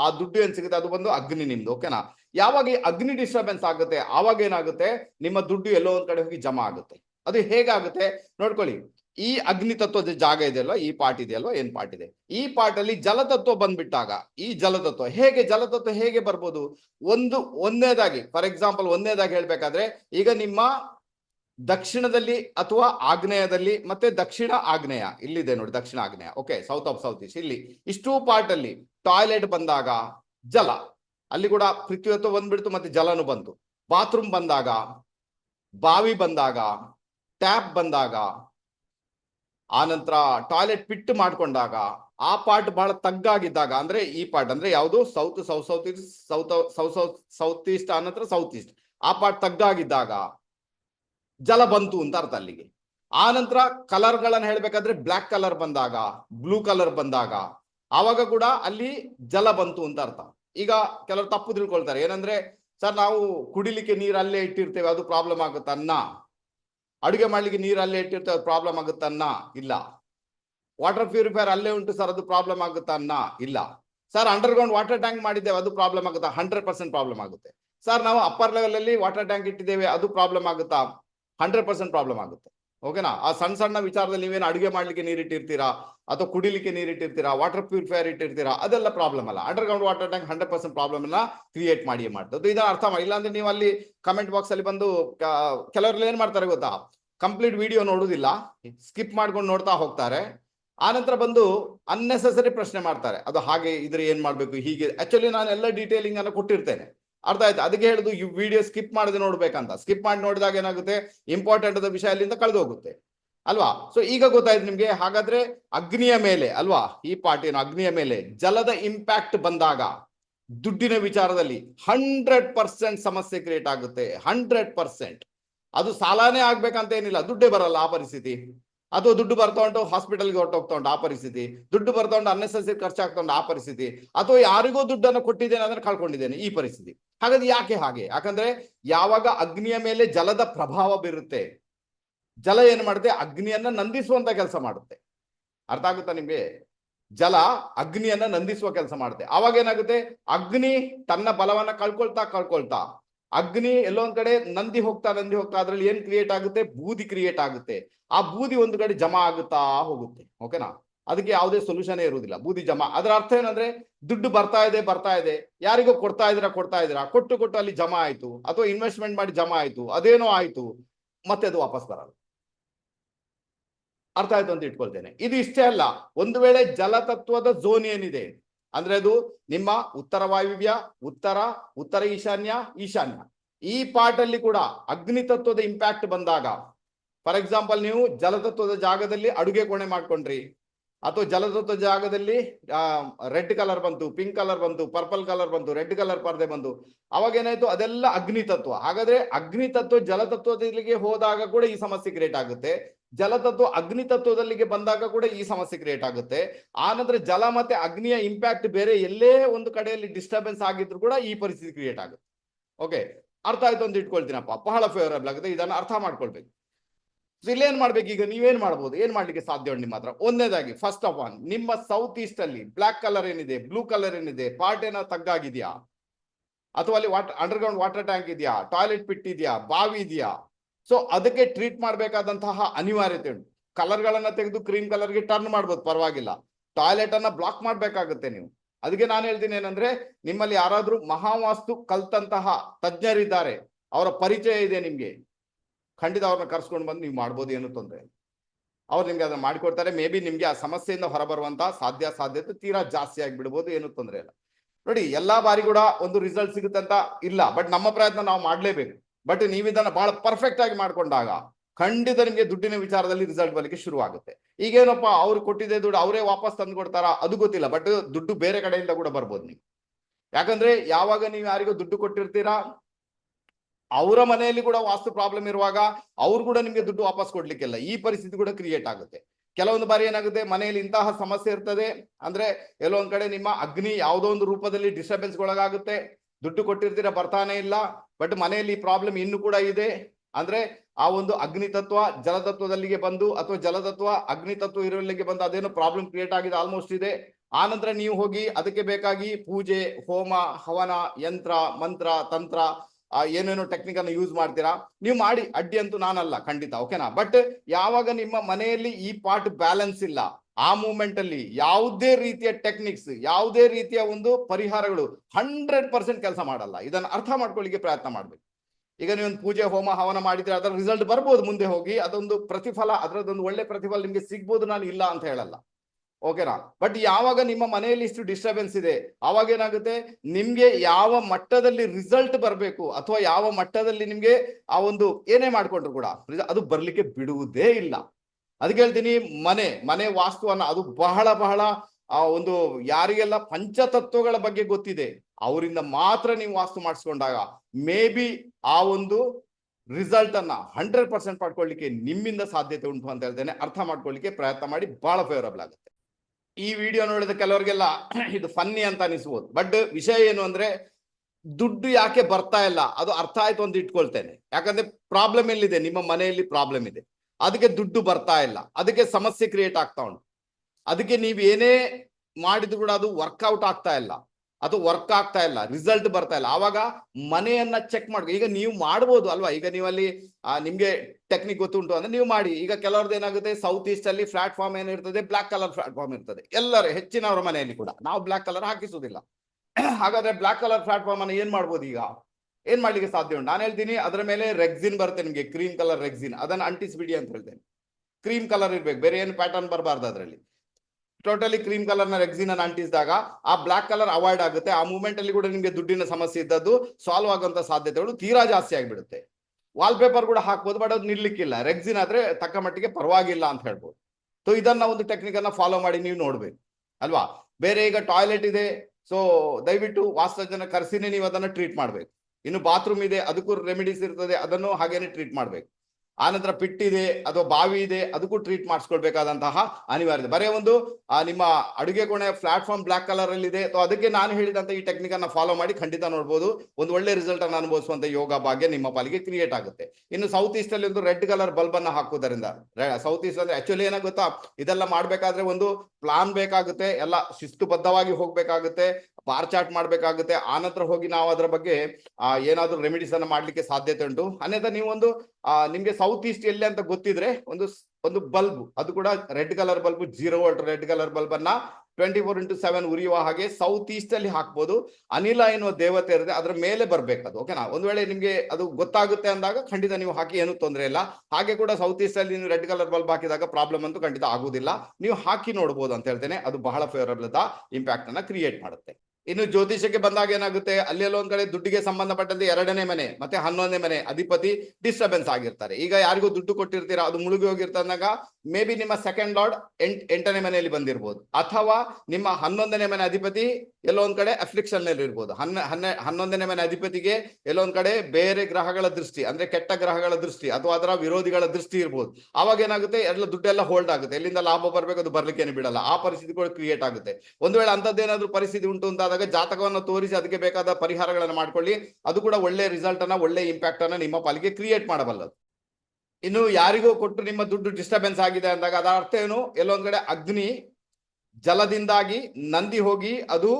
Speaker 1: ಆ ದುಡ್ಡು ಏನ್ ಸಿಗುತ್ತೆ, ಅದು ಬಂದು ಅಗ್ನಿ ನಿಮ್ದು ಓಕೆನಾ ಯಾವಾಗ ಈ ಅಗ್ನಿ ಡಿಸ್ಟರ್ಬೆನ್ಸ್ ಆಗುತ್ತೆ, ಆವಾಗ ಏನಾಗುತ್ತೆ, ನಿಮ್ಮ ದುಡ್ಡು ಎಲ್ಲೋ ಒಂದ್ ಕಡೆ ಹೋಗಿ ಜಮಾ ಆಗುತ್ತೆ. ಅದು ಹೇಗಾಗುತ್ತೆ? ನೋಡ್ಕೊಳ್ಳಿ. ಈ ಅಗ್ನಿ ತತ್ವದ ಜಾಗ ಇದೆಯಲ್ವಾ? ಈ ಪಾರ್ಟ್ ಇದೆಯಲ್ವಾ? ಏನ್ ಪಾರ್ಟ್ ಇದೆ? ಈ ಪಾರ್ಟ್ ಅಲ್ಲಿ ಜಲತತ್ವ ಬಂದ್ಬಿಟ್ಟಾಗ, ಈ ಜಲತತ್ವ ಹೇಗೆ ಜಲತತ್ವ ಹೇಗೆ ಬರ್ಬೋದು? ಒಂದು, ಒಂದನೇದಾಗಿ, ಫಾರ್ ಎಕ್ಸಾಂಪಲ್ ಒಂದನೇದಾಗಿ ಹೇಳ್ಬೇಕಾದ್ರೆ, ಈಗ ನಿಮ್ಮ ದಕ್ಷಿಣದಲ್ಲಿ ಅಥವಾ ಆಗ್ನೇಯದಲ್ಲಿ, ಮತ್ತೆ ದಕ್ಷಿಣ ಆಗ್ನೇಯ, ಇಲ್ಲಿದೆ ನೋಡಿ, ದಕ್ಷಿಣ ಆಗ್ನೇಯ okay south of south east ಇಲ್ಲಿ, ಇಷ್ಟು ಪಾರ್ಟ್ ಅಲ್ಲಿ ಟಾಯ್ಲೆಟ್ ಬಂದಾಗ ಜಲ, ಅಲ್ಲಿ ಕೂಡ ಪೃಥ್ವಿತ್ವ ಬಂದ್ಬಿಡ್ತು ಮತ್ತೆ ಜಲನು ಬಂತು. ಬಾತ್ರೂಮ್ ಬಂದಾಗ ಬಾವಿ ಬಂದಾಗ ಟ್ಯಾಪ್ ಬಂದಾಗ ಆನಂತರ ಟಾಯ್ಲೆಟ್ ಪಿಟ್ ಮಾಡ್ಕೊಂಡಾಗ ಆ ಪಾರ್ಟ್ ಬಹಳ ತಗ್ಗಾಗಿದ್ದಾಗ, ಅಂದ್ರೆ ಈ ಪಾರ್ಟ್ ಅಂದ್ರೆ ಯಾವುದು? South south south east, south south south south east ಆನಂತರ ಸೌತ್ ಈಸ್ಟ್. ಆ ಪಾರ್ಟ್ ತಗ್ಗಾಗಿದ್ದಾಗ ಜಲ ಬಂತು ಅಂತ ಅರ್ಥ ಅಲ್ಲಿಗೆ. ಆ ನಂತರ ಕಲರ್ಗಳನ್ನು ಹೇಳ್ಬೇಕಾದ್ರೆ ಬ್ಲಾಕ್ ಕಲರ್ ಬಂದಾಗ, ಬ್ಲೂ ಕಲರ್ ಬಂದಾಗ, ಆವಾಗ ಕೂಡ ಅಲ್ಲಿ ಜಲ ಬಂತು ಅಂತ ಅರ್ಥ. ಈಗ ಕೆಲವರು ತಪ್ಪು ತಿಳ್ಕೊಳ್ತಾರೆ. ಏನಂದ್ರೆ, ಸರ್ ನಾವು ಕುಡಿಲಿಕ್ಕೆ ನೀರು ಅಲ್ಲೇ ಇಟ್ಟಿರ್ತೇವೆ, ಅದು ಪ್ರಾಬ್ಲಮ್ ಆಗುತ್ತನ್ನ ಅಡುಗೆ ಮಾಡ್ಲಿಕ್ಕೆ ನೀರು ಅಲ್ಲೇ ಇಟ್ಟಿರ್ತೇವೆ ಅದು ಪ್ರಾಬ್ಲಮ್ ಆಗುತ್ತನ್ನ ಇಲ್ಲ. ವಾಟರ್ ಪ್ಯೂರಿಫೈಯರ್ ಅಲ್ಲೇ ಉಂಟು ಸರ್ ಅದು ಪ್ರಾಬ್ಲಮ್ ಆಗುತ್ತನ್ನ ಇಲ್ಲ. ಸರ್ ಅಂಡರ್ಗ್ರೌಂಡ್ ವಾಟರ್ ಟ್ಯಾಂಕ್ ಮಾಡಿದ್ದೇವೆ, ಅದು ಪ್ರಾಬ್ಲಮ್ ಆಗುತ್ತಾ? ಹಂಡ್ರೆಡ್ ಪರ್ಸೆಂಟ್ ಪ್ರಾಬ್ಲಮ್ ಆಗುತ್ತೆ. ಸರ್ ನಾವು ಅಪ್ಪರ್ ಲೆವೆಲ್ ಅಲ್ಲಿ ವಾಟರ್ ಟ್ಯಾಂಕ್ ಇಟ್ಟಿದ್ದೇವೆ, ಅದು ಪ್ರಾಬ್ಲಮ್ ಆಗುತ್ತಾ? ಹಂಡ್ರೆಡ್ ಪರ್ಸೆಂಟ್ ಪ್ರಾಬ್ಲಮ್ ಆಗುತ್ತೆ. ಓಕೆನಾ? ಆ ಸಣ್ಣ ಸಣ್ಣ ವಿಚಾರದಲ್ಲಿ ನೀವೇನು ಅಡುಗೆ ಮಾಡ್ಲಿಕ್ಕೆ ನೀರಿಟ್ಟಿರ್ತೀರಾ? ಅಥವಾ ಕುಡಿಲಿಕ್ಕೆ ನೀರಿಟ್ಟಿರ್ತೀರಾ? Water purifier ಇಟ್ಟಿರ್ತೀರಾ? ಅದೆಲ್ಲ ಪ್ರಾಬ್ಲಮ್ ಅಲ್ಲ. Underground water tank hundred percent problem ಅನ್ನ ಕ್ರಿಯೇಟ್ ಮಾಡಿ ಮಾಡ್ತದ್ದು. ಇದನ್ನ ಅರ್ಥ ಮಾಡಿ. ಇಲ್ಲಾಂದ್ರೆ ನೀವು ಅಲ್ಲಿ ಕಮೆಂಟ್ ಬಾಕ್ಸ್ ಅಲ್ಲಿ ಬಂದು ಕೆಲವರೆಲ್ಲ ಏನ್ ಮಾಡ್ತಾರೆ ಗೊತ್ತಾ? Complete video ನೋಡುದಿಲ್ಲ. ಸ್ಕಿಪ್ ಮಾಡ್ಕೊಂಡು ನೋಡ್ತಾ ಹೋಗ್ತಾರೆ. ಆನಂತರ ಬಂದು ಅನ್ನೆಸೆಸರಿ ಪ್ರಶ್ನೆ ಮಾಡ್ತಾರೆ. ಅದು ಹಾಗೆ ಇದ್ರೆ ಏನ್ ಮಾಡ್ಬೇಕು? ಹೀಗೆ. ಆಕ್ಚುಲಿ ನಾನು ಎಲ್ಲ ಡೀಟೇಲಿಂಗ್ ಅನ್ನು ಕೊಟ್ಟಿರ್ತೇನೆ. ಅರ್ಥ ಆಯ್ತು. ಅದಕ್ಕೆ ಹೇಳುದು, ಈ ವಿಡಿಯೋ ಸ್ಕಿಪ್ ಮಾಡದೆ ನೋಡ್ಬೇಕಂತ. ಸ್ಕಿಪ್ ಮಾಡಿ ನೋಡಿದಾಗ ಏನಾಗುತ್ತೆ? ಇಂಪಾರ್ಟೆಂಟ್ ವಿಷಯ ಅಲ್ಲಿಂದ ಕಳೆದು ಹೋಗುತ್ತೆ. ಅಲ್ವಾ? ಸೊ ಈಗ ಗೊತ್ತಾಯ್ತು ನಿಮ್ಗೆ. ಹಾಗಾದ್ರೆ ಅಗ್ನಿಯ ಮೇಲೆ, ಅಲ್ವಾ? ಈ ಪಾರ್ಟಿ ಅಗ್ನಿಯ ಮೇಲೆ ಜಲದ ಇಂಪ್ಯಾಕ್ಟ್ ಬಂದಾಗ, ದುಡ್ಡಿನ ವಿಚಾರದಲ್ಲಿ ಹಂಡ್ರೆಡ್ ಪರ್ಸೆಂಟ್ ಸಮಸ್ಯೆ ಕ್ರಿಯೇಟ್ ಆಗುತ್ತೆ. ಹಂಡ್ರೆಡ್ ಪರ್ಸೆಂಟ್ ಅದು ಸಾಲಾನೇ ಆಗ್ಬೇಕಂತ ಏನಿಲ್ಲ. ದುಡ್ಡೇ ಬರಲ್ಲ ಆ ಪರಿಸ್ಥಿತಿ. ಅಥವಾ ದುಡ್ಡು ಬರ್ತಾ ಉಂಟು ಹಾಸ್ಪಿಟಲ್ಗೆ ಹೊರಟೋಗ್ತಾ ಉಂಟು ಆ ಪರಿಸ್ಥಿತಿ. ದುಡ್ಡು ಬರ್ತಾ ಉಂಟು ಖರ್ಚು ಖರ್ಚಾಗ್ತಾ ಉಂಟು ಆ ಪರಿಸ್ಥಿತಿ. ಅಥವಾ ಯಾರಿಗೋ ದುಡ್ಡನ್ನು ಕೊಟ್ಟಿದ್ದೇನೆ ಅಂದ್ರೆ ಕಳ್ಕೊಂಡಿದ್ದೇನೆ ಈ ಪರಿಸ್ಥಿತಿ. ಹಾಗಾದ್ರೆ ಯಾಕೆ ಹಾಗೆ? ಯಾಕಂದ್ರೆ ಯಾವಾಗ ಅಗ್ನಿಯ ಮೇಲೆ ಜಲದ ಪ್ರಭಾವ ಬೀರುತ್ತೆ, ಜಲ ಏನ್ ಮಾಡುತ್ತೆ? ಅಗ್ನಿಯನ್ನ ನಂದಿಸುವಂತ ಕೆಲಸ ಮಾಡುತ್ತೆ. ಅರ್ಥ ಆಗುತ್ತಾ ನಿಮ್ಗೆ? ಜಲ ಅಗ್ನಿಯನ್ನ ನಂದಿಸುವ ಕೆಲಸ ಮಾಡುತ್ತೆ. ಅವಾಗ ಏನಾಗುತ್ತೆ ಅಗ್ನಿ ತನ್ನ ಬಲವನ್ನ ಕಳ್ಕೊಳ್ತಾ ಕಳ್ಕೊಳ್ತಾ ಅಗ್ನಿ ಎಲ್ಲೊಂದ್ ಕಡೆ ನಂದಿ ಹೋಗ್ತಾ ನಂದಿ ಹೋಗ್ತಾ, ಅದ್ರಲ್ಲಿ ಏನ್ ಕ್ರಿಯೇಟ್ ಆಗುತ್ತೆ? ಬೂದಿ ಕ್ರಿಯೇಟ್ ಆಗುತ್ತೆ. ಆ ಬೂದಿ ಒಂದು ಕಡೆ ಜಮಾ ಆಗುತ್ತಾ ಹೋಗುತ್ತೆ. ಓಕೆನಾ ಅದಕ್ಕೆ ಯಾವುದೇ ಸೊಲ್ಯೂಷನ್ ಇರುವುದಿಲ್ಲ. ಬೂದಿ ಜಮಾ. ಅದರ ಅರ್ಥ ಏನಂದ್ರೆ, ದುಡ್ಡು ಬರ್ತಾ ಇದೆ ಬರ್ತಾ ಇದೆ. ಯಾರಿಗೋ ಕೊಡ್ತಾ ಇದ್ದೀರಾ, ಕೊಡ್ತಾ ಇದೀರಾ ಕೊಟ್ಟು ಕೊಟ್ಟು ಅಲ್ಲಿ ಜಮಾ ಆಯ್ತು. ಅಥವಾ ಇನ್ವೆಸ್ಟ್ಮೆಂಟ್ ಮಾಡಿ ಜಮಾ ಆಯ್ತು. ಅದೇನೋ ಆಯ್ತು. ಮತ್ತೆ ಅದು ವಾಪಸ್ ಬರಲ್ಲ. ಅರ್ಥ ಆಯ್ತು ಅಂತ ಇಟ್ಕೊಳ್ತೇನೆ. ಇದು ಇಷ್ಟೇ ಅಲ್ಲ. ಒಂದು ವೇಳೆ ಜಲತತ್ವದ ಝೋನ್ ಏನಿದೆ ಅಂದ್ರೆ ಅದು ನಿಮ್ಮ ಉತ್ತರ ವಾಯುವ್ಯ, ಉತ್ತರ ಉತ್ತರ ಈಶಾನ್ಯ ಈಶಾನ್ಯ. ಈ ಪಾರ್ಟ್ ಕೂಡ ಅಗ್ನಿ ತತ್ವದ ಇಂಪ್ಯಾಕ್ಟ್ ಬಂದಾಗ ಫಾರ್ ಎಕ್ಸಾಂಪಲ್ ನೀವು ಜಲತತ್ವದ ಜಾಗದಲ್ಲಿ ಅಡುಗೆ ಕೋಣೆ ಮಾಡ್ಕೊಂಡ್ರಿ, ಅಥವಾ ಜಲತತ್ವ ಜಾಗದಲ್ಲಿ ರೆಡ್ ಕಲರ್ ಬಂತು ಪಿಂಕ್ ಕಲರ್ ಬಂತು ಪರ್ಪಲ್ ಕಲರ್ ಬಂತು, ರೆಡ್ ಕಲರ್ ಪರ್ದೆ ಬಂತು, ಅವಾಗ ಏನಾಯ್ತು? ಅದೆಲ್ಲ ಅಗ್ನಿ ತತ್ವ. ಹಾಗಾದ್ರೆ ಅಗ್ನಿ ತತ್ವ ಜಲತತ್ವದಲ್ಲಿಗೆ ಹೋದಾಗ ಕೂಡ ಈ ಸಮಸ್ಯೆ ಕ್ರಿಯೇಟ್ ಆಗುತ್ತೆ. ಜಲತತ್ವ, ಅಗ್ನಿ ತತ್ವದಲ್ಲಿಗೆ ಬಂದಾಗ ಕೂಡ ಈ ಸಮಸ್ಯೆ ಕ್ರಿಯೇಟ್ ಆಗುತ್ತೆ. ಆ ಜಲ ಮತ್ತೆ ಅಗ್ನಿಯ ಇಂಪ್ಯಾಕ್ಟ್ ಬೇರೆ ಎಲ್ಲೇ ಒಂದು ಕಡೆಯಲ್ಲಿ ಡಿಸ್ಟರ್ಬೆನ್ಸ್ ಆಗಿದ್ರು ಕೂಡ ಈ ಪರಿಸ್ಥಿತಿ ಕ್ರಿಯೇಟ್ ಆಗುತ್ತೆ. ಓಕೆ ಅರ್ಥ ಆಯ್ತು ಅಂತ ಇಟ್ಕೊಳ್ತೀನಪ್ಪ. ಬಹಳ ಫೇವರಬಲ್ ಆಗುತ್ತೆ ಇದನ್ನ ಅರ್ಥ ಮಾಡ್ಕೊಳ್ಬೇಕು. ಇಲ್ಲಿ ಇಲ್ಲೇನ್ ಮಾಡ್ಬೇಕು? ಈಗ ನೀವೇನ್ ಮಾಡ್ಬೋದು? ಏನ್ ಮಾಡ್ಲಿಕ್ಕೆ ಸಾಧ್ಯ ಉಂಟು ನಿಮ್ಮ ಹತ್ರ. ಒಂದೇದಾಗಿ ಫಸ್ಟ್ ಆಫ್ ಆಲ್ ನಿಮ್ಮ ಸೌತ್ ಈಸ್ಟ್ ಅಲ್ಲಿ ಬ್ಲಾಕ್ ಕಲರ್ ಏನಿದೆ ಬ್ಲೂ ಕಲರ್ ಏನಿದೆ ಪಾರ್ಟ್ ಏನೋ ತಗ್ಗಾಗಿದೆಯಾ? ಅಥವಾ ಅಲ್ಲಿ ವಾಟರ್ ಅಂಡರ್ಗ್ರೌಂಡ್ ವಾಟರ್ ಟ್ಯಾಂಕ್ ಇದೆಯಾ? ಟಾಯ್ಲೆಟ್ ಪಿಟ್ ಇದೆಯಾ? ಬಾವಿ ಇದೆಯಾ? ಸೊ ಅದಕ್ಕೆ ಟ್ರೀಟ್ ಮಾಡಬೇಕಾದಂತಹ ಅನಿವಾರ್ಯತೆ ಉಂಟು. ಕಲರ್ಗಳನ್ನ ತೆಗೆದು ಕ್ರೀಮ್ ಕಲರ್ಗೆ ಟರ್ನ್ ಮಾಡ್ಬೋದು, ಪರವಾಗಿಲ್ಲ. ಟಾಯ್ಲೆಟ್ ಅನ್ನ ಬ್ಲಾಕ್ ಮಾಡ್ಬೇಕಾಗುತ್ತೆ ನೀವು. ಅದಕ್ಕೆ ನಾನು ಹೇಳ್ತೀನಿ ಏನಂದ್ರೆ, ನಿಮ್ಮಲ್ಲಿ ಯಾರಾದ್ರೂ ಮಹಾವಾಸ್ತು ಕಲ್ತಂತಹ ತಜ್ಞರಿದ್ದಾರೆ, ಅವರ ಪರಿಚಯ ಇದೆ ನಿಮ್ಗೆ. ಖಂಡಿತ ಅವ್ರನ್ನ ಕರ್ಸ್ಕೊಂಡು ಬಂದು ನೀವು ಮಾಡ್ಬೋದು ಏನು ತೊಂದರೆ ಇಲ್ಲ. ಅವ್ರು ನಿಮ್ಗೆ ಅದನ್ನ ಮಾಡಿಕೊಡ್ತಾರೆ ಮೇ ಬಿ ನಿಮ್ಗೆ ಆ ಸಮಸ್ಯೆಯಿಂದ ಹೊರಬರುವಂತ ಸಾಧ್ಯ ಸಾಧ್ಯತೆ ತೀರಾ ಜಾಸ್ತಿ ಆಗಿಬಿಡ್ಬೋದು, ಏನು ತೊಂದರೆ ಇಲ್ಲ. ನೋಡಿ, ಎಲ್ಲಾ ಬಾರಿ ಕೂಡ ಒಂದು ರಿಸಲ್ಟ್ ಸಿಗುತ್ತಂತ ಇಲ್ಲ ಬಟ್ ನಮ್ಮ ಪ್ರಯತ್ನ ನಾವು ಮಾಡ್ಲೇಬೇಕು. ಬಟ್ ನೀವು ಇದನ್ನ ಬಹಳ ಪರ್ಫೆಕ್ಟ್ ಆಗಿ ಮಾಡ್ಕೊಂಡಾಗ ಖಂಡಿತ ನಿಮಗೆ ದುಡ್ಡಿನ ವಿಚಾರದಲ್ಲಿ ರಿಸಲ್ಟ್ ಬರಲಿಕ್ಕೆ ಶುರು ಆಗುತ್ತೆ ಈಗೇನಪ್ಪ ಅವ್ರು ಕೊಟ್ಟಿದ್ದೆ ದುಡ್ಡು ಅವರೇ ವಾಪಸ್ ತಂದು ಕೊಡ್ತಾರಾ? ಅದು ಗೊತ್ತಿಲ್ಲ. ಬಟ್ ದುಡ್ಡು ಬೇರೆ ಕಡೆಯಿಂದ ಕೂಡ ಬರ್ಬೋದು ನೀವು. ಯಾಕಂದ್ರೆ ಯಾವಾಗ ನೀವು ಯಾರಿಗೂ ದುಡ್ಡು ಕೊಟ್ಟಿರ್ತೀರಾ? ಅವರ ಮನೆಯಲ್ಲಿ ಕೂಡ ವಾಸ್ತು ಪ್ರಾಬ್ಲಮ್ ಇರುವಾಗ ಅವ್ರು ಕೂಡ ನಿಮ್ಗೆ ದುಡ್ಡು ವಾಪಸ್ ಕೊಡ್ಲಿಕ್ಕಿಲ್ಲ. ಈ ಪರಿಸ್ಥಿತಿ ಕೂಡ ಕ್ರಿಯೇಟ್ ಆಗುತ್ತೆ. ಕೆಲವೊಂದು ಬಾರಿ ಏನಾಗುತ್ತೆ? ಮನೆಯಲ್ಲಿ ಇಂತಹ ಸಮಸ್ಯೆ ಇರ್ತದೆ. ಅಂದ್ರೆ ಎಲ್ಲೋ ಒಂದ್ ಕಡೆ ನಿಮ್ಮ ಅಗ್ನಿ ಯಾವುದೋ ಒಂದು ರೂಪದಲ್ಲಿ ಡಿಸ್ಟರ್ಬೆನ್ಸ್ ಒಳಗಾಗುತ್ತೆ. ದುಡ್ಡು ಕೊಟ್ಟಿರ್ತೀರ ಬರ್ತಾನೆ ಇಲ್ಲ. ಬಟ್ ಮನೆಯಲ್ಲಿ ಪ್ರಾಬ್ಲಮ್ ಇನ್ನು ಕೂಡ ಇದೆ. ಅಂದ್ರೆ ಆ ಒಂದು ಅಗ್ನಿ ತತ್ವ ಜಲತತ್ವದಲ್ಲಿಗೆ ಬಂದು ಅಥವಾ ಜಲತತ್ವ ಅಗ್ನಿ ತತ್ವ ಇರೋಲ್ಲಿಗೆ ಬಂದು ಅದೇನೋ ಪ್ರಾಬ್ಲಮ್ ಕ್ರಿಯೇಟ್ ಆಗಿದೆ ಆಲ್ಮೋಸ್ಟ್ ಇದೆ. ಆ ನಂತರ ನೀವು ಹೋಗಿ ಅದಕ್ಕೆ ಬೇಕಾಗಿ ಪೂಜೆ, ಹೋಮ, ಹವನ, ಯಂತ್ರ, ಮಂತ್ರ, ತಂತ್ರ ಏನೇನೋ ಟೆಕ್ನಿಕ್ ಅನ್ನು ಯೂಸ್ ಮಾಡ್ತೀರಾ? ನೀವು ಮಾಡಿ, ಅಡ್ಡಿ ಅಂತೂ ನಾನಲ್ಲ, ಖಂಡಿತ ಓಕೆನಾ ಬಟ್ ಯಾವಾಗ ನಿಮ್ಮ ಮನೆಯಲ್ಲಿ ಈ ಪಾರ್ಟ್ ಬ್ಯಾಲೆನ್ಸ್ ಇಲ್ಲ ಆ ಮೂಮೆಂಟ್ ಅಲ್ಲಿ ಯಾವುದೇ ರೀತಿಯ ಟೆಕ್ನಿಕ್ಸ್ ಯಾವುದೇ ರೀತಿಯ ಒಂದು ಪರಿಹಾರಗಳು ಹಂಡ್ರೆಡ್ ಪರ್ಸೆಂಟ್ ಕೆಲಸ ಮಾಡಲ್ಲ. ಇದನ್ನು ಅರ್ಥ ಮಾಡ್ಕೊಳ್ಳಿಕ್ಕೆ ಪ್ರಯತ್ನ ಮಾಡ್ಬೇಕು. ಈಗ ನೀವೊಂದು ಪೂಜೆ, ಹೋಮ, ಹವನ ಮಾಡಿದ್ರೆ ಅದರ ರಿಸಲ್ಟ್ ಬರ್ಬೋದು ಮುಂದೆ ಹೋಗಿ, ಅದೊಂದು ಪ್ರತಿಫಲ ಅದರದೊಂದು ಒಳ್ಳೆ ಪ್ರತಿಫಲ ನಿಮ್ಗೆ ಸಿಗ್ಬೋದು ನಾನು ಇಲ್ಲ ಅಂತ ಹೇಳಲ್ಲ. ಓಕೆನಾ ಬಟ್ ಯಾವಾಗ ನಿಮ್ಮ ಮನೆಯಲ್ಲಿ ಇಷ್ಟು ಡಿಸ್ಟರ್ಬೆನ್ಸ್ ಇದೆ ಅವಾಗ ಏನಾಗುತ್ತೆ? ನಿಮ್ಗೆ ಯಾವ ಮಟ್ಟದಲ್ಲಿ ರಿಸಲ್ಟ್ ಬರಬೇಕು ಅಥವಾ ಯಾವ ಮಟ್ಟದಲ್ಲಿ ನಿಮ್ಗೆ ಆ ಒಂದು ಏನೇ ಮಾಡ್ಕೊಂಡ್ರು ಕೂಡ, ಅದು ಬರ್ಲಿಕ್ಕೆ ಬಿಡುವುದೇ ಇಲ್ಲ. ಅದಕ್ಕೆ ಹೇಳ್ತೀನಿ, ಮನೆ ಮನೆ ವಾಸ್ತುವನ್ನ ಅದು ಬಹಳ ಬಹಳ, ಆ, ಒಂದು ಯಾರಿಗೆಲ್ಲ ಪಂಚತತ್ವಗಳ ಬಗ್ಗೆ ಗೊತ್ತಿದೆ, ಅವರಿಂದ ಮಾತ್ರ ನೀವು ವಾಸ್ತು ಮಾಡಿಸ್ಕೊಂಡಾಗ ಮೇ ಬಿ ಆ ಒಂದು ರಿಸಲ್ಟ್ ಅನ್ನ ಹಂಡ್ರೆಡ್ ಪರ್ಸೆಂಟ್ ಪಡ್ಕೊಳ್ಳಿಕ್ಕೆ ನಿಮ್ಮಿಂದ ಸಾಧ್ಯತೆ ಉಂಟು ಅಂತ ಹೇಳ್ತೇನೆ. ಅರ್ಥ ಮಾಡ್ಕೊಳ್ಳಿಕ್ಕೆ ಪ್ರಯತ್ನ ಮಾಡಿ, ಬಹಳ ಫೇವರಬಲ್ ಆಗುತ್ತೆ. ಈ ವಿಡಿಯೋ ನೋಡಿದ ಕೆಲವರಿಗೆಲ್ಲ ಇದು ಫನ್ನಿ ಅಂತ ಅನಿಸ್ಬೋದು. ಬಟ್ ವಿಷಯ ಏನು ಅಂದ್ರೆ, ದುಡ್ಡು ಯಾಕೆ ಬರ್ತಾ ಇಲ್ಲ, ಅದು ಅರ್ಥ ಆಯ್ತು ಅಂತ ಇಟ್ಕೊಳ್ತೇನೆ. ಯಾಕಂದ್ರೆ ಪ್ರಾಬ್ಲಮ್ ಎಲ್ಲಿದೆ? ನಿಮ್ಮ ಮನೆಯಲ್ಲಿ ಪ್ರಾಬ್ಲಮ್ ಇದೆ. ಅದಕ್ಕೆ ದುಡ್ಡು ಬರ್ತಾ ಇಲ್ಲ. ಅದಕ್ಕೆ ಸಮಸ್ಯೆ ಕ್ರಿಯೇಟ್ ಆಗ್ತಾ ಉಂಟು. ಅದಕ್ಕೆ ನೀವು ಏನೇ ಮಾಡಿದ್ರು ಕೂಡ ಅದು ವರ್ಕೌಟ್ ಆಗ್ತಾ ಇಲ್ಲ. ಅದು ವರ್ಕ್ ಆಗ್ತಾ ಇಲ್ಲ ರಿಸಲ್ಟ್ ಬರ್ತಾ ಇಲ್ಲ. ಆವಾಗ ಮನೆಯನ್ನ ಚೆಕ್ ಮಾಡ್ಬೇಕು ಈಗ ನೀವು ಮಾಡ್ಬೋದು ಅಲ್ವಾ? ಈಗ ನೀವಲ್ಲಿ ನಿಮ್ಗೆ ಟೆಕ್ನಿಕ್ ಗೊತ್ತುಂಟು ಅಂದ್ರೆ ನೀವು ಮಾಡಿ. ಈಗ ಕೆಲವ್ರದ್ದು ಏನಾಗುತ್ತೆ? ಸೌತ್ ಈಸ್ಟ್ ಅಲ್ಲಿ ಪ್ಲಾಟ್ಫಾರ್ಮ್ ಏನಿರ್ತದೆ ಬ್ಲಾಕ್ ಕಲರ್ ಪ್ಲಾಟ್ಫಾರ್ಮ್ ಇರ್ತದೆ. ಎಲ್ಲರೂ, ಹೆಚ್ಚಿನವರ ಮನೆಯಲ್ಲಿ ಕೂಡ. ನಾವು ಬ್ಲಾಕ್ ಕಲರ್ ಹಾಕಿಸುವುದಿಲ್ಲ. ಹಾಗಾದ್ರೆ ಬ್ಲಾಕ್ ಕಲರ್ ಪ್ಲಾಟ್ಫಾರ್ಮ್ ಅನ್ನ ಏನ್ ಮಾಡ್ಬೋದು ಈಗ? ಏನ್ ಮಾಡ್ಲಿಕ್ಕೆ ಸಾಧ್ಯ ಉಂಟು? ನಾನು ಹೇಳ್ತೀನಿ ಅದರ ಮೇಲೆ ರೆಗ್ಸಿನ್ ಬರುತ್ತೆ ನಿಮಗೆ, ಕ್ರೀಮ್ ಕಲರ್ ರೆಗ್ಸಿನ್ ಅದನ್ನ ಅಂಟಿಸ್ಬಿಡಿ ಅಂತ ಹೇಳ್ತೇನೆ. ಕ್ರೀಮ್ ಕಲರ್ ಇರ್ಬೇಕು, ಬೇರೆ ಏನು ಪ್ಯಾಟರ್ನ್ ಬರಬಾರ್ದು ಅದರಲ್ಲಿ. ಟೋಟಲಿ ಕ್ರೀಮ್ ಕಲರ್ನ ರೆಕ್ಸಿನ್ ಅನ್ನು ಅಂಟಿಸಿದಾಗ ಆ ಬ್ಲಾಕ್ ಕಲರ್ ಅವಾಯ್ಡ್ ಆಗುತ್ತೆ. ಆ ಮೂಮೆಂಟ್ ಅಲ್ಲಿ ಕೂಡ ನಿಮಗೆ ದುಡ್ಡಿನ ಸಮಸ್ಯೆ ಇದ್ದದ್ದು ಸಾಲ್ವ್ ಆಗುವಂತ ಸಾಧ್ಯತೆಗಳು ತೀರಾ ಜಾಸ್ತಿ ಆಗಿಬಿಡುತ್ತೆ. ವಾಲ್ ಪೇಪರ್ ಕೂಡ ಹಾಕ್ಬೋದು ಬಟ್ ಅದು ನಿಲ್ಲಿಕ್ಕಿಲ್ಲ. ರೆಗ್ಸಿನ್ ಆದ್ರೆ ತಕ್ಕ ಮಟ್ಟಿಗೆ ಪರವಾಗಿಲ್ಲ ಅಂತ ಹೇಳ್ಬೋದು. ಸೊ ಇದನ್ನ ಒಂದು ಟೆಕ್ನಿಕ್ ಅನ್ನ ಫಾಲೋ ಮಾಡಿ ನೀವು ನೋಡ್ಬೇಕು. ಅಲ್ವಾ? ಬೇರೆ ಈಗ ಟಾಯ್ಲೆಟ್ ಇದೆ. ಸೊ ದಯವಿಟ್ಟು ವಾಸ್ತುಜನ ಕರೆಸಿನೇ ನೀವು ಅದನ್ನ ಟ್ರೀಟ್ ಮಾಡ್ಬೇಕು. ಇನ್ನು ಬಾತ್ರೂಮ್ ಇದೆ ಅದಕ್ಕೂ ರೆಮಿಡೀಸ್ ಇರ್ತದೆ ಅದನ್ನು ಹಾಗೇನೆ ಟ್ರೀಟ್ ಮಾಡ್ಬೇಕು. ಆನಂತರ ಪಿಟ್ಟಿದೆ ಅಥವಾ ಬಾವಿ ಇದೆ, ಅದಕ್ಕೂ ಟ್ರೀಟ್ ಮಾಡಿಸ್ಕೊಳ್ಬೇಕಾದಂತಹ ಅನಿವಾರ್ಯತೆ. ಬರೀ ಒಂದು ನಿಮ್ಮ ಅಡುಗೆ ಕೋಣೆ ಪ್ಲಾಟ್ಫಾರ್ಮ್ ಬ್ಲಾಕ್ ಕಲರ್ ಅಲ್ಲಿ ಇದೆ ಅಥವಾ ಅದಕ್ಕೆ ನಾನು ಹೇಳಿದಂತ ಈ ಟೆಕ್ನಿಕ್ ಅನ್ನ ಫಾಲೋ ಮಾಡಿ ಖಂಡಿತ ನೋಡ್ಬೋದು. ಒಂದು ಒಳ್ಳೆ ರಿಸಲ್ಟ್ ಅನ್ನು ಅನುಭವಿಸುವಂತ ಯೋಗ ಭಾಗ್ಯ ನಿಮ್ಮ ಪಾಲಿಗೆ ಕ್ರಿಯೇಟ್ ಆಗುತ್ತೆ. ಇನ್ನು ಸೌತ್ ಈಸ್ಟ್ ಅಲ್ಲಿ ಒಂದು ರೆಡ್ ಕಲರ್ ಬಲ್ಬ್ ಅನ್ನ ಹಾಕುವುದರಿಂದ ಸೌತ್ ಈಸ್ಟ್ ಅಂದ್ರೆ ಆಕ್ಚುಲಿ ಏನಾಗುತ್ತಾ ಇದೆಲ್ಲ ಮಾಡ್ಬೇಕಾದ್ರೆ ಒಂದು ಪ್ಲಾನ್ ಬೇಕಾಗುತ್ತೆ, ಎಲ್ಲ ಶಿಸ್ತುಬದ್ಧವಾಗಿ ಹೋಗ್ಬೇಕಾಗುತ್ತೆ ಬಾರ್ ಚಾರ್ಟ್ ಮಾಡ್ಬೇಕಾಗುತ್ತೆ. ಆನಂತರ ಹೋಗಿ ನಾವು ಅದರ ಬಗ್ಗೆ ಏನಾದ್ರೂ ರೆಮಿಡೀಸ್ ಅನ್ನ ಮಾಡ್ಲಿಕ್ಕೆ ಸಾಧ್ಯತೆ ಉಂಟು. ಅನ್ಯಥ ನೀವು ಒಂದು ಆ, ನಿಮ್ಗೆ ಸೌತ್ ಈಸ್ಟ್ ಎಲ್ಲಿ ಅಂತ ಗೊತ್ತಿದ್ರೆ ಒಂದು ಒಂದು ಬಲ್ಬ್ ಅದು ಕೂಡ red colour bulb zero volt red colour bulb ಅನ್ನ ಟ್ವೆಂಟಿ ಫೋರ್ ಇಂಟು ಸೆವೆನ್ ಉರಿಯುವ ಹಾಗೆ ಸೌತ್ ಈಸ್ಟ್ ಅಲ್ಲಿ ಹಾಕ್ಬೋದು. ಅನಿಲ ಎನ್ನುವ ದೇವತೆ ಇರುತ್ತೆ ಅದ್ರ ಮೇಲೆ ಬರ್ಬೇಕು ಅದು ಓಕೆನಾ ಒಂದ್ ವೇಳೆ ನಿಮ್ಗೆ ಅದು ಗೊತ್ತಾಗುತ್ತೆ ಅಂದಾಗ ಖಂಡಿತ ನೀವು ಹಾಕಿ ಏನು ತೊಂದರೆ ಇಲ್ಲ. ಹಾಗೆ ಕೂಡ ಸೌತ್ ಈಸ್ಟ್ ಅಲ್ಲಿ ನೀವು ರೆಡ್ ಕಲರ್ ಬಲ್ಬ್ ಹಾಕಿದಾಗ ಪ್ರಾಬ್ಲಮ್ ಅಂತೂ ಖಂಡಿತ ಆಗುದಿಲ್ಲ. ನೀವು ಹಾಕಿ ನೋಡ್ಬೋದು ಅಂತ ಹೇಳ್ತೇನೆ ಅದು ಬಹಳ ಫೇವರಬಲ್ ಇಂಪ್ಯಾಕ್ಟ್ ಅನ್ನ ಕ್ರಿಯೇಟ್ ಮಾಡುತ್ತೆ. ಇನ್ನು ಜ್ಯೋತಿಷಕ್ಕೆ ಬಂದಾಗ ಏನಾಗುತ್ತೆ? ಅಲ್ಲಿ ಒಂದ್ ಕಡೆ ದುಡ್ಡಿಗೆ ಸಂಬಂಧಪಟ್ಟಂತೆ ಎರಡನೇ ಮನೆ, ಮತ್ತೆ ಹನ್ನೊಂದನೇ ಮನೆ ಅಧಿಪತಿ ಡಿಸ್ಟರ್ಬೆನ್ಸ್ ಆಗಿರ್ತಾರೆ. ಈಗ ಯಾರಿಗೂ ದುಡ್ಡು ಕೊಟ್ಟಿರ್ತೀರಾ? ಅದು ಮುಳುಗಿ ಹೋಗಿರ್ತಂದಾಗ ಮೇ ಬಿ ನಿಮ್ಮ ಸೆಕೆಂಡ್ ಲಾರ್ಡ್ ಎಂಟ್, ಎಂಟನೇ ಮನೆಯಲ್ಲಿ ಬಂದಿರ್ಬೋದು. ಅಥವಾ ನಿಮ್ಮ ಹನ್ನೊಂದನೇ ಮನೆ ಅಧಿಪತಿ ಎಲ್ಲೋ ಒಂದ್ ಕಡೆ ಅಫ್ಲಿಕ್ಷನ್ನಲ್ಲಿ ಇರ್ಬೋದು. ಹನ್ನ, ಹನ್ನೆ, ಹನ್ನೊಂದನೇ ಮನೆ ಅಧಿಪತಿಗೆ ಎಲ್ಲೋ ಕಡೆ ಬೇರೆ ಗ್ರಹಗಳ ದೃಷ್ಟಿ, ಅಂದ್ರೆ ಕೆಟ್ಟ ಗ್ರಹಗಳ ದೃಷ್ಟಿ, ಅಥವಾ ಅದರ ವಿರೋಧಿಗಳ ದೃಷ್ಟಿ ಇರ್ಬೋದು. ಅವಾಗ ಏನಾಗುತ್ತೆ? ಎಲ್ಲ ದುಡ್ಡೆಲ್ಲ ಹೋಲ್ಡ್ ಆಗುತ್ತೆ. ಎಲ್ಲಿಂದ ಲಾಭ ಬರ್ಬೇಕು ಅದು ಬರ್ಲಿಕ್ಕೆ ಬಿಡಲ್ಲ. ಆ ಪರಿಸ್ಥಿತಿಗಳು ಕ್ರಿಯೇಟ್ ಆಗುತ್ತೆ. ಒಂದು ವೇಳೆ ಅಂತದ್ದೇನಾದ್ರೂ ಪರಿಸ್ಥಿತಿ ಉಂಟು ಅಂತಾದಾಗ ಜಾತಕವನ್ನು ತೋರಿಸಿ ಅದಕ್ಕೆ ಬೇಕಾದ ಪರಿಹಾರಗಳನ್ನು ಮಾಡ್ಕೊಳ್ಳಿ. ಅದು ಕೂಡ ಒಳ್ಳೆ ರಿಸಲ್ಟ್ ಅನ್ನ, ಒಳ್ಳೆ ಇಂಪ್ಯಾಕ್ಟ್ ಅನ್ನ ನಿಮ್ಮ ಪಾಲಿಗೆ ಕ್ರಿಯೇಟ್ ಮಾಡಬಲ್ಲದು. ಇನ್ನು ಯಾರಿಗೋ ಕೊಟ್ಟು ನಿಮ್ಮ ದುಡ್ಡು ಡಿಸ್ಟರ್ಬೆನ್ಸ್ ಆಗಿದೆ ಅಂದಾಗ, ಅದರ ಅರ್ಥ ಏನು? ಎಲ್ಲೊಂದ್ ಕಡೆ ಅಗ್ನಿ ಜಲದಿಂದಾಗಿ ನಂದಿ ಹೋಗಿ ಅದು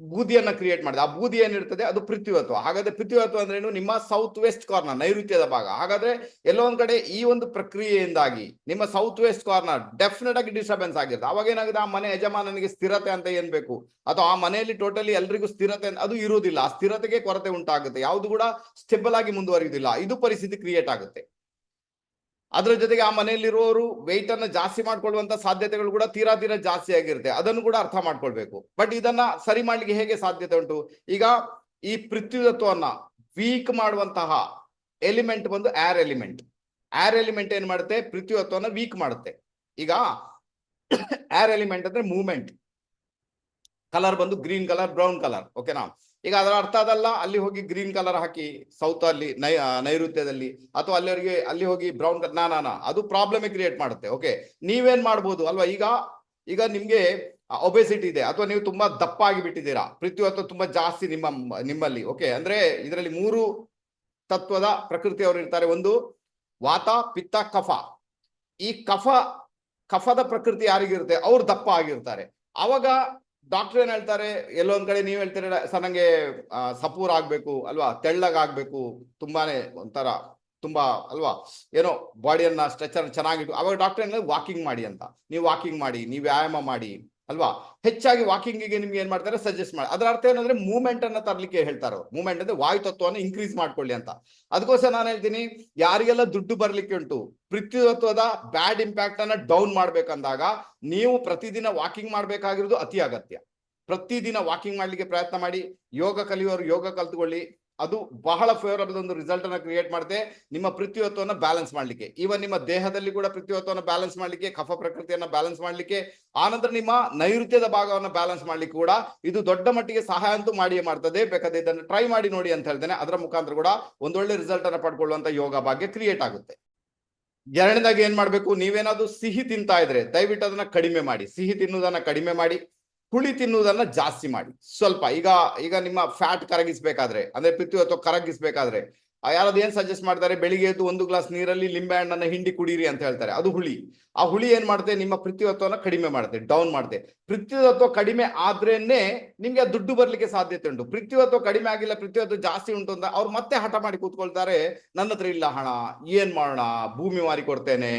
Speaker 1: ಬೂದಿಯನ್ನ ಕ್ರಿಯೇಟ್ ಮಾಡಿದೆ. ಆ ಬೂದಿ ಏನಿರ್ತದೆ? ಅದು ಪೃಥ್ವಿವತ್ವ ಹಾಗಾದ್ರೆ ಪೃಥ್ವಿವತ್ವ ಅಂದ್ರೆ ಏನು? ನಿಮ್ಮ ಸೌತ್ ವೆಸ್ಟ್ ಕಾರ್ನರ್ ನೈಋತ್ಯದ ಭಾಗ. ಹಾಗಾದ್ರೆ ಎಲ್ಲೋ ಒಂದ್ ಕಡೆ ಈ ಒಂದು ಪ್ರಕ್ರಿಯೆಯಿಂದಾಗಿ ನಿಮ್ಮ ಸೌತ್ ವೆಸ್ಟ್ ಕಾರ್ನರ್ ಡೆಫಿನೆಟ್ ಆಗಿ ಡಿಸ್ಟರ್ಬೆನ್ಸ್ ಆಗಿರುತ್ತೆ. ಅವಾಗ ಏನಾಗುತ್ತೆ? ಆ ಮನೆ ಯಜಮಾನನಿಗೆ ಸ್ಥಿರತೆ ಅಂತ ಏನ್ ಬೇಕು? ಅಥವಾ ಆ ಮನೆಯಲ್ಲಿ ಟೋಟಲಿ ಎಲ್ರಿಗೂ ಸ್ಥಿರತೆ ಅದು ಇರುವುದಿಲ್ಲ. ಆ ಸ್ಥಿರತೆಗೆ ಕೊರತೆ ಉಂಟಾಗುತ್ತೆ. ಯಾವುದು ಕೂಡ ಸ್ಟೆಬಲ್ ಆಗಿ ಮುಂದುವರಿಯುವುದಿಲ್ಲ. ಇದು ಪರಿಸ್ಥಿತಿ ಕ್ರಿಯೇಟ್ ಆಗುತ್ತೆ. ಅದರ ಜೊತೆಗೆ ಆ ಮನೆಯಲ್ಲಿರುವವರು ವೆಯ್ಟ್ ಅನ್ನ ಜಾಸ್ತಿ ಮಾಡ್ಕೊಳ್ಳುವಂತ ಸಾಧ್ಯತೆಗಳು ಕೂಡ ತೀರಾ ತೀರಾ ಜಾಸ್ತಿ ಆಗಿರುತ್ತೆ. ಅದನ್ನು ಕೂಡ ಅರ್ಥ ಮಾಡ್ಕೊಳ್ಬೇಕು. ಬಟ್ ಇದನ್ನ ಸರಿ ಮಾಡ್ಲಿಕ್ಕೆ ಹೇಗೆ ಸಾಧ್ಯತೆ ಉಂಟು? ಈಗ ಈ ಪೃಥ್ವಿತತ್ವವನ್ನ ವೀಕ್ ಮಾಡುವಂತಹ ಎಲಿಮೆಂಟ್ ಬಂದು ಏರ್ ಎಲಿಮೆಂಟ್ ಏರ್ ಎಲಿಮೆಂಟ್ ಏನ್ ಮಾಡುತ್ತೆ? ಪೃಥ್ವಿತತ್ವನ ವೀಕ್ ಮಾಡುತ್ತೆ. ಈಗ ಏರ್ ಎಲಿಮೆಂಟ್ ಅಂದ್ರೆ ಮೂವ್ಮೆಂಟ್ ಕಲರ್ ಬಂದು ಗ್ರೀನ್ ಕಲರ್ ಬ್ರೌನ್ ಕಲರ್ ಓಕೆನಾ ಈಗ ಅದರ ಅರ್ಥ ಅದಲ್ಲ. ಅಲ್ಲಿ ಹೋಗಿ ಗ್ರೀನ್ ಕಲರ್ ಹಾಕಿ ಸೌತ್ ಅಲ್ಲಿ ನೈ ನೈಋತ್ಯದಲ್ಲಿ ಅಥವಾ ಅಲ್ಲಿವರೆಗೆ ಅಲ್ಲಿ ಹೋಗಿ ಬ್ರೌನ್ ಕಲರ್ ನಾ ನಾ ಅದು ಪ್ರಾಬ್ಲಮ್ ಕ್ರಿಯೇಟ್ ಮಾಡುತ್ತೆ. ಓಕೆ ನೀವೇನ್ ಮಾಡ್ಬೋದು? ಅಲ್ವಾ? ಈಗ ಈಗ ನಿಮ್ಗೆ ಒಬೆಸಿಟಿ ಇದೆ. ಅಥವಾ ನೀವು ತುಂಬಾ ದಪ್ಪ ಆಗಿ ಬಿಟ್ಟಿದ್ದೀರಾ ಪೃಥ್ವಿ ಅಥವಾ ತುಂಬಾ ಜಾಸ್ತಿ ನಿಮ್ಮ, ನಿಮ್ಮಲ್ಲಿ. ಓಕೆ ಅಂದ್ರೆ ಇದರಲ್ಲಿ ಮೂರು ತತ್ವದ ಪ್ರಕೃತಿಯವರು ಇರ್ತಾರೆ. ಒಂದು, ವಾತ, ಪಿತ್ತ, ಕಫ. ಈ ಕಫ, ಕಫದ ಪ್ರಕೃತಿ ಯಾರಿಗಿರುತ್ತೆ? ಅವ್ರು ದಪ್ಪ ಆಗಿರ್ತಾರೆ. ಅವಾಗ ಡಾಕ್ಟರ್ ಏನ್ ಹೇಳ್ತಾರೆ? ಎಲ್ಲೊಂದ್ ಕಡೆ ನೀವ್ ಹೇಳ್ತೀರ, ಸರ್ ನಂಗೆ ಸಪೂರ್ ಆಗ್ಬೇಕು, ಅಲ್ವಾ? ತೆಳ್ಳಗಾಗ್ಬೇಕು ತುಂಬಾನೇ ಒಂಥರ, ತುಂಬಾ, ಅಲ್ವಾ? ಏನೋ ಬಾಡಿಯನ್ನ ಸ್ಟ್ರೆಚರ್ ಚೆನ್ನಾಗಿಟ್ಟು, ಅವಾಗ ಡಾಕ್ಟರ್ ಏನ್ ವಾಕಿಂಗ್ ಮಾಡಿ ಅಂತ. ನೀವು ವಾಕಿಂಗ್ ಮಾಡಿ, ನೀವು ವ್ಯಾಯಾಮ ಮಾಡಿ. ಅಲ್ವಾ? ಹೆಚ್ಚಾಗಿ ವಾಕಿಂಗಿಗೆ ನಿಮ್ಗೆ ಏನ್ ಮಾಡ್ತಾರೆ? ಸಜೆಸ್ಟ್ ಮಾಡಿ ಅದರ ಅರ್ಥ ಏನಂದ್ರೆ ಮೂವ್ಮೆಂಟ್ ಅನ್ನ ತರ್ಲಿಕ್ಕೆ ಹೇಳ್ತಾರೆ ಮೂವ್ಮೆಂಟ್ ಅಂದ್ರೆ ವಾಯು ತತ್ವವನ್ನು ಇನ್ಕ್ರೀಸ್ ಮಾಡ್ಕೊಳ್ಳಿ ಅಂತ. ಅದಕ್ಕೋಸ್ಕರ ನಾನು ಹೇಳ್ತೀನಿ, ಯಾರಿಗೆಲ್ಲ ದುಡ್ಡು ಬರ್ಲಿಕ್ಕೆ ಉಂಟು ಪ್ರತಿತ್ವದ ಬ್ಯಾಡ್ ಇಂಪ್ಯಾಕ್ಟ್ ಅನ್ನ ಡೌನ್ ಮಾಡ್ಬೇಕಂದಾಗ ನೀವು ಪ್ರತಿದಿನ ವಾಕಿಂಗ್ ಮಾಡ್ಬೇಕಾಗಿರೋದು ಅತಿ ಅಗತ್ಯ. ಪ್ರತಿದಿನ ವಾಕಿಂಗ್ ಮಾಡ್ಲಿಕ್ಕೆ ಪ್ರಯತ್ನ ಮಾಡಿ, ಯೋಗ ಕಲಿಯೋರು ಯೋಗ ಕಲ್ತ್ಕೊಳ್ಳಿ ಅದು ಬಹಳ ಫೇವರಬಲ್ ಒಂದು ರಿಸಲ್ಟ್ ಅನ್ನ ಕ್ರಿಯೇಟ್ ಮಾಡುತ್ತೆ ನಿಮ್ಮ ಪೃಥ್ವಿತ್ವವನ್ನು ಬ್ಯಾಲೆನ್ಸ್ ಮಾಡಲಿಕ್ಕೆ. ಈವನ್ ನಿಮ್ಮ ದೇಹದಲ್ಲಿ ಕೂಡ ಪೃಥ್ವಿತ್ವವನ್ನು ಬ್ಯಾಲೆನ್ಸ್ ಮಾಡಲಿಕ್ಕೆ, ಕಫ ಪ್ರಕೃತಿಯನ್ನ ಬ್ಯಾಲೆನ್ಸ್ ಮಾಡಲಿಕ್ಕೆ, ಆನಂತರ ನಿಮ್ಮ ನೈಋತ್ಯದ ಭಾಗವನ್ನು ಬ್ಯಾಲೆನ್ಸ್ ಮಾಡ್ಲಿಕ್ಕೆ ಕೂಡ ಇದು ದೊಡ್ಡ ಮಟ್ಟಿಗೆ ಸಹಾಯ ಅಂತೂ ಮಾಡಿಯೇ ಮಾಡ್ತದೆ. ಬೇಕಾದ್ರೆ ಇದನ್ನು ಟ್ರೈ ಮಾಡಿ ನೋಡಿ ಅಂತ ಹೇಳ್ತೇನೆ. ಅದರ ಮುಖಾಂತರ ಕೂಡ ಒಂದೊಳ್ಳೆ ರಿಸಲ್ಟ್ ಅನ್ನು ಪಡ್ಕೊಳ್ಳುವಂತ ಯೋಗ ಭಾಗ್ಯ ಕ್ರಿಯೇಟ್ ಆಗುತ್ತೆ. ಎರಡನೇದಾಗಿ ಏನ್ ಮಾಡ್ಬೇಕು? ನೀವೇನಾದ್ರೂ ಸಿಹಿ ತಿಂತಾ ಇದ್ರೆ ದಯವಿಟ್ಟು ಅದನ್ನ ಕಡಿಮೆ ಮಾಡಿ. ಸಿಹಿ ತಿನ್ನುವುದನ್ನ ಕಡಿಮೆ ಮಾಡಿ. ಹುಳಿ ತಿನ್ನುವುದನ್ನ ಜಾಸ್ತಿ ಮಾಡಿ. ಸ್ವಲ್ಪ ಈಗ ಈಗ ನಿಮ್ಮ ಫ್ಯಾಟ್ ಕರಗಿಸ್ಬೇಕಾದ್ರೆ ಅಂದ್ರೆ ಪಿತ್ತು ಅಥವಾ ಕರಗಿಸ್ಬೇಕಾದ್ರೆ ಯಾರಾದ್ರು ಏನ್ ಸಜೆಸ್ಟ್ ಮಾಡ್ತಾರೆ? ಬೆಳಿಗ್ಗೆ ಎದ್ದು ಒಂದು ಗ್ಲಾಸ್ ನೀರಲ್ಲಿ ಲಿಂಬೆ ಹಣ್ಣನ್ನ ಹಿಂಡಿ ಕುಡೀರಿ ಅಂತ ಹೇಳ್ತಾರೆ. ಅದು ಹುಳಿ. ಆ ಹುಳಿ ಏನ್ ಮಾಡುತ್ತೆ ನಿಮ್ಮ ಪೃಥ್ವಿತ್ವನ ಕಡಿಮೆ ಮಾಡುತ್ತೆ ಡೌನ್ ಮಾಡುತ್ತೆ ಪೃಥ್ವಿತ್ವ ಕಡಿಮೆ ಆದ್ರೇನೆ ನಿಮ್ಗೆ ದುಡ್ಡು ಬರ್ಲಿಕ್ಕೆ ಸಾಧ್ಯತೆ ಉಂಟು. ಪೃಥ್ವಿತ್ವ ಕಡಿಮೆ ಆಗಿಲ್ಲ ಪೃಥ್ವಿತ್ವ ಜಾಸ್ತಿ ಉಂಟು ಅಂತ ಅವ್ರು ಮತ್ತೆ ಹಠ ಮಾಡಿ ಕೂತ್ಕೊಳ್ತಾರೆ, ನನ್ನ ಹತ್ರ ಇಲ್ಲ ಹಣ, ಏನ್ ಮಾಡೋಣ? ಭೂಮಿ ಮಾರಿ ಕೊಡ್ತೇನೆ,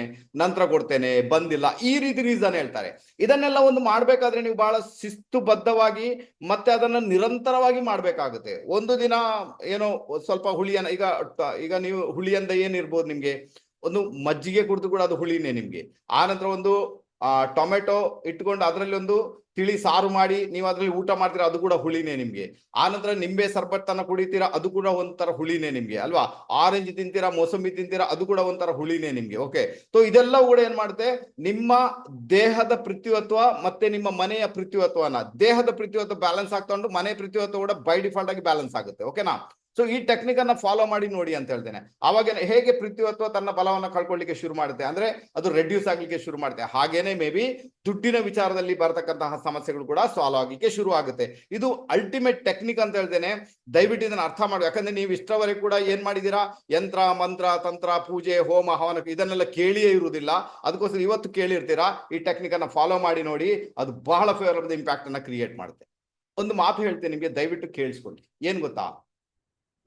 Speaker 1: ನಂತರ ಕೊಡ್ತೇನೆ, ಬಂದಿಲ್ಲ. ಈ ರೀತಿ ರೀಸನ್ ಹೇಳ್ತಾರೆ. ಇದನ್ನೆಲ್ಲ ಒಂದು ಮಾಡ್ಬೇಕಾದ್ರೆ ನೀವು ಬಹಳ ಶಿಸ್ತುಬದ್ಧವಾಗಿ ಮತ್ತೆ ಅದನ್ನ ನಿರಂತರವಾಗಿ ಮಾಡ್ಬೇಕಾಗುತ್ತೆ. ಒಂದು ದಿನ ಏನೋ ಸ್ವಲ್ಪ ಹುಳಿಯನ್ನ, ಈಗ ಈಗ ನೀವು ಹುಳಿಯಿಂದ ಏನಿರ್ಬೋದು ನಿಮ್ಗೆ? ಒಂದು ಮಜ್ಜಿಗೆ ಕುಡಿದು ಕೂಡ ಅದು ಹುಳಿನೇ ನಿಮ್ಗೆ. ಆ ನಂತರ ಒಂದು, ಆ, ಟೊಮೆಟೊ ಇಟ್ಕೊಂಡು ಅದರಲ್ಲಿ ಒಂದು ತಿಳಿ ಸಾರು ಮಾಡಿ ನೀವು ಅದ್ರಲ್ಲಿ ಊಟ ಮಾಡ್ತೀರಾ, ಅದು ಕೂಡ ಹುಳಿನೇ ನಿಮ್ಗೆ. ಆನಂತರ ನಿಂಬೆ ಸರ್ಬತ್ತನ್ನ ಕುಡಿತೀರಾ, ಅದು ಕೂಡ ಒಂಥರ ಹುಳಿನೇ ನಿಮ್ಗೆ, ಅಲ್ವಾ? ಆರೆಂಜ್ ತಿಂತೀರಾ, ಮೋಸಂಬಿ ತಿಂತೀರಾ, ಅದು ಕೂಡ ಒಂಥರ ಹುಳಿನೇ ನಿಮ್ಗೆ ಓಕೆ ಸೊ ಇದೆಲ್ಲ ಕೂಡ ಏನ್ ಮಾಡುತ್ತೆ? ನಿಮ್ಮ ದೇಹದ ಪ್ರತಿವತ್ವ ಮತ್ತೆ ನಿಮ್ಮ ಮನೆಯ ಪೃಥ್ವಿತ್ವನ ದೇಹದ ಪ್ರತಿವತ್ವ ಬ್ಯಾಲೆನ್ಸ್ ಆಗ್ತಾ ಉಂಟು ಮನೆ ಪೃಥ್ವಿತ್ವ ಕೂಡ ಬೈ ಡಿಫಾಲ್ಟ್ ಆಗಿ ಬ್ಯಾಲೆನ್ಸ್ ಆಗುತ್ತೆ ಓಕೆನಾ ಸೊ ಈ ಟೆಕ್ನಿಕ್ ಅನ್ನ ಫಾಲೋ ಮಾಡಿ ನೋಡಿ ಅಂತ ಹೇಳ್ತೇನೆ. ಅವಾಗ ಹೇಗೆ ಪೃಥ್ವಿತ್ವ ತನ್ನ ಬಲವನ್ನು ಕಳ್ಕೊಳ್ಳಿಕ್ಕೆ ಶುರು ಮಾಡುತ್ತೆ? ಅಂದ್ರೆ ಅದು ರೆಡ್ಯೂಸ್ ಆಗ್ಲಿಕ್ಕೆ ಶುರು ಮಾಡುತ್ತೆ. ಹಾಗೇನೆ ಮೇ ಬಿ ದುಡ್ಡಿನ ವಿಚಾರದಲ್ಲಿ ಬರತಕ್ಕಂತಹ ಸಮಸ್ಯೆಗಳು ಕೂಡ ಸಾಲ್ವ್ ಆಗ್ಲಿಕ್ಕೆ ಶುರು ಆಗುತ್ತೆ. ಇದು ಅಲ್ಟಿಮೇಟ್ ಟೆಕ್ನಿಕ್ ಅಂತ ಹೇಳ್ತೇನೆ. ದಯವಿಟ್ಟು ಇದನ್ನ ಅರ್ಥ ಮಾಡಿ. ಯಾಕಂದ್ರೆ ನೀವು ಇಷ್ಟವರೆಗೆ ಕೂಡ ಏನ್ ಮಾಡಿದೀರಾ? ಯಂತ್ರ, ಮಂತ್ರ, ತಂತ್ರ, ಪೂಜೆ, ಹೋಮ, ಹವನ ಇದನ್ನೆಲ್ಲ ಕೇಳಿಯೇ ಇರುವುದಿಲ್ಲ. ಅದಕ್ಕೋಸ್ಕರ ಇವತ್ತು ಕೇಳಿರ್ತೀರಾ? ಈ ಟೆಕ್ನಿಕ್ ಅನ್ನ ಫಾಲೋ ಮಾಡಿ ನೋಡಿ ಅದು ಬಹಳ ಫೇವರಬಲ್ ಇಂಪ್ಯಾಕ್ಟ್ ಅನ್ನ ಕ್ರಿಯೇಟ್ ಮಾಡುತ್ತೆ. ಒಂದು ಮಾತು ಹೇಳ್ತೇನೆ ನಿಮಗೆ, ದಯವಿಟ್ಟು ಕೇಳಿಸ್ಕೊಳ್ಳಿ. ಏನ್ ಗೊತ್ತಾ?